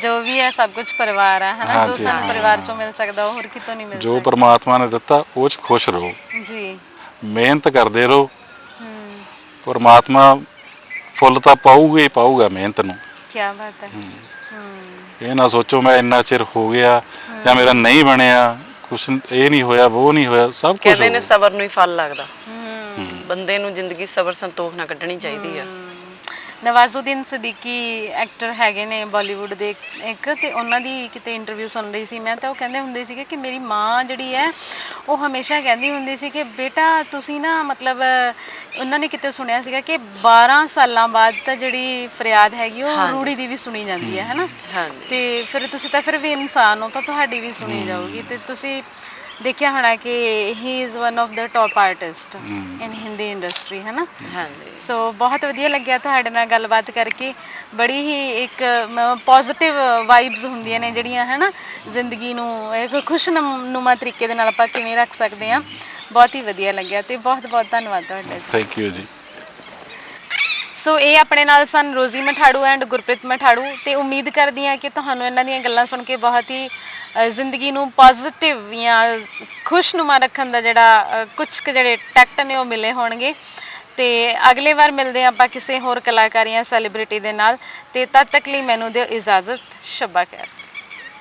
ਜੋ ਵੀ ਹੈ ਸਭ ਕੁਝ ਪਰਿਵਾਰ ਹੈ ਹਨਾ? ਜੋ ਹਾਂਜੀ, ਸਾਨੂੰ ਹਾਂ। ਪਰਿਵਾਰ ਚੋਂ ਮਿਲ ਸਕਦਾ ਉਹ ਹੋਰ ਕਿਤੋਂ ਨਹੀਂ ਮਿਲ ਜੋ ਪਰਮਾਤਮਾ ਨੇ ਦਿੱਤਾ ਉਹ 'ਚ ਖੁਸ਼ ਰਹੋ। ਜੀ। ਮਿਹਨਤ ਕਰਦੇ ਰਹੋ। ਹਮ ਪਰਮਾਤਮਾ ਫੁੱਲ ਤਾਂ ਪਾਊਗਾ ਹੀ ਪਾਊਗਾ ਮਿਹਨਤ ਨੂੰ। ਕੀ ਬਾਤ ਹੈ। ਹਮ। ਹਮ ਇਹ ਨਾ ਸੋਚੋ ਮੈਂ ਇੰਨਾ ਚਿਰ ਹੋ ਗਿਆ ਜਾਂ ਮੇਰਾ ਨਹੀਂ ਬਣਿਆ ਕੁਛ ਇਹ ਨਹੀਂ ਹੋਇਆ ਉਹ ਨਹੀਂ ਹੋਇਆ ਸਭ ਕੁਝ ਕਹਿੰਦੇ ਨੇ ਸਬਰ ਨੂੰ ਹੀ ਫਲ ਲੱਗਦਾ। ਹਮ ਬੰਦੇ ਨੂੰ ਜ਼ਿੰਦਗੀ ਸਬਰ ਸੰਤੋਖ ਨਾਲ ਕੱਢਣੀ ਚਾਹੀਦੀ ਆ। ਨਵਾਜ਼ੁਦੀਨ ਸਦੀਕੀ ਐਕਟਰ ਹੈਗੇ ਨੇ ਬਾਲੀਵੁੱਡ ਦੇ ਇੱਕ ਤੇ ਉਹਨਾਂ ਦੀ ਕਿਤੇ ਇੰਟਰਵਿਊ ਸੁਣ ਰਹੀ ਸੀ ਮੈਂ ਤਾਂ ਉਹ ਕਹਿੰਦੇ ਹੁੰਦੇ ਸੀਗੇ ਕਿ ਮੇਰੀ ਮਾਂ ਜਿਹੜੀ ਹੈ ਉਹ ਹਮੇਸ਼ਾ ਕਹਿੰਦੀ ਹੁੰਦੀ ਸੀ ਕਿ ਬੇਟਾ ਤੁਸੀਂ ਨਾ ਮਤਲਬ ਉਹਨਾਂ ਨੇ ਕਿਤੇ ਸੁਣਿਆ ਸੀਗਾ ਕਿ 12 ਸਾਲਾਂ ਬਾਅਦ ਤਾਂ ਜਿਹੜੀ ਫਰਿਆਦ ਹੈਗੀ ਉਹ। ਰੂੜੀ ਦੀ ਵੀ ਸੁਣੀ ਜਾਂਦੀ ਹੈ ਹੈਨਾ? ਤੇ ਫਿਰ ਤੁਸੀਂ ਤਾਂ ਫਿਰ ਵੀ ਇਨਸਾਨ ਹੋ ਤਾਂ ਤੁਹਾਡੀ ਵੀ ਸੁਣੀ ਜਾਊਗੀ ਤੇ ਤੁਸੀਂ ਦੇਖਿਆ ਹੋਣਾ ਕਿ he is one of the top artist. In Hindi industry ਹੈਨਾ ਹਾਂਜੀ। ਸੋ ਬਹੁਤ ਵਧੀਆ ਲੱਗਿਆ ਤੁਹਾਡੇ ਨਾਲ ਗੱਲਬਾਤ ਕਰਕੇ। ਬੜੀ ਹੀ ਇੱਕ ਪੋਜ਼ਿਟਿਵ ਵਾਈਬਸ ਹੁੰਦੀਆਂ ਨੇ ਜਿਹੜੀਆਂ ਹੈ ਨਾ? ਜ਼ਿੰਦਗੀ ਨੂੰ ਇੱਕ ਖੁਸ਼ਨੁਮਾ ਤਰੀਕੇ ਦੇ ਨਾਲ ਆਪਾਂ ਕਿਵੇਂ ਰੱਖ ਸਕਦੇ ਹਾਂ। ਬਹੁਤ ਹੀ ਵਧੀਆ ਲੱਗਿਆ ਤੇ ਬਹੁਤ ਬਹੁਤ ਧੰਨਵਾਦ ਤੁਹਾਡਾ ਜੀ। ਥੈਂਕ ਯੂ ਜੀ। ਸੋ ਇਹ ਆਪਣੇ ਨਾਲ ਸਨ ਰੋਜ਼ੀ ਮਠਾੜੂ ਐਂਡ ਗੁਰਪ੍ਰੀਤ ਮਠਾੜੂ ਤੇ ਉਮੀਦ ਕਰਦੀ ਹਾਂ ਕਿ ਤੁਹਾਨੂੰ ਇਹਨਾਂ ਦੀਆਂ ਗੱਲਾਂ ਸੁਣ ਕੇ ਬਹੁਤ ਹੀ ਅ, ਜ਼ਿੰਦਗੀ ਨੂੰ ਪੋਜ਼ਿਟਿਵ ਜਾਂ ਖੁਸ਼ਨੁਮਾ ਰੱਖਣ ਦਾ ਜਿਹੜਾ ਕੁਝ ਜਿਹੜੇ ਟੈਕਟ ਨੇ ਉਹ ਮਿਲੇ ਹੋਣਗੇ। ਤੇ ਅਗਲੇ ਵਾਰ ਮਿਲਦੇ ਹਾਂ ਆਪਾਂ ਕਿਸੇ ਹੋਰ ਕਲਾਕਾਰ ਜਾਂ ਸੈਲੀਬ੍ਰਿਟੀ ਦੇ ਨਾਲ। ਤੇ ਤਦ ਤੱਕ ਲਈ ਮੈਨੂੰ ਦਿਓ ਇਜਾਜ਼ਤ। ਸ਼ਬਾ ਖੈਰ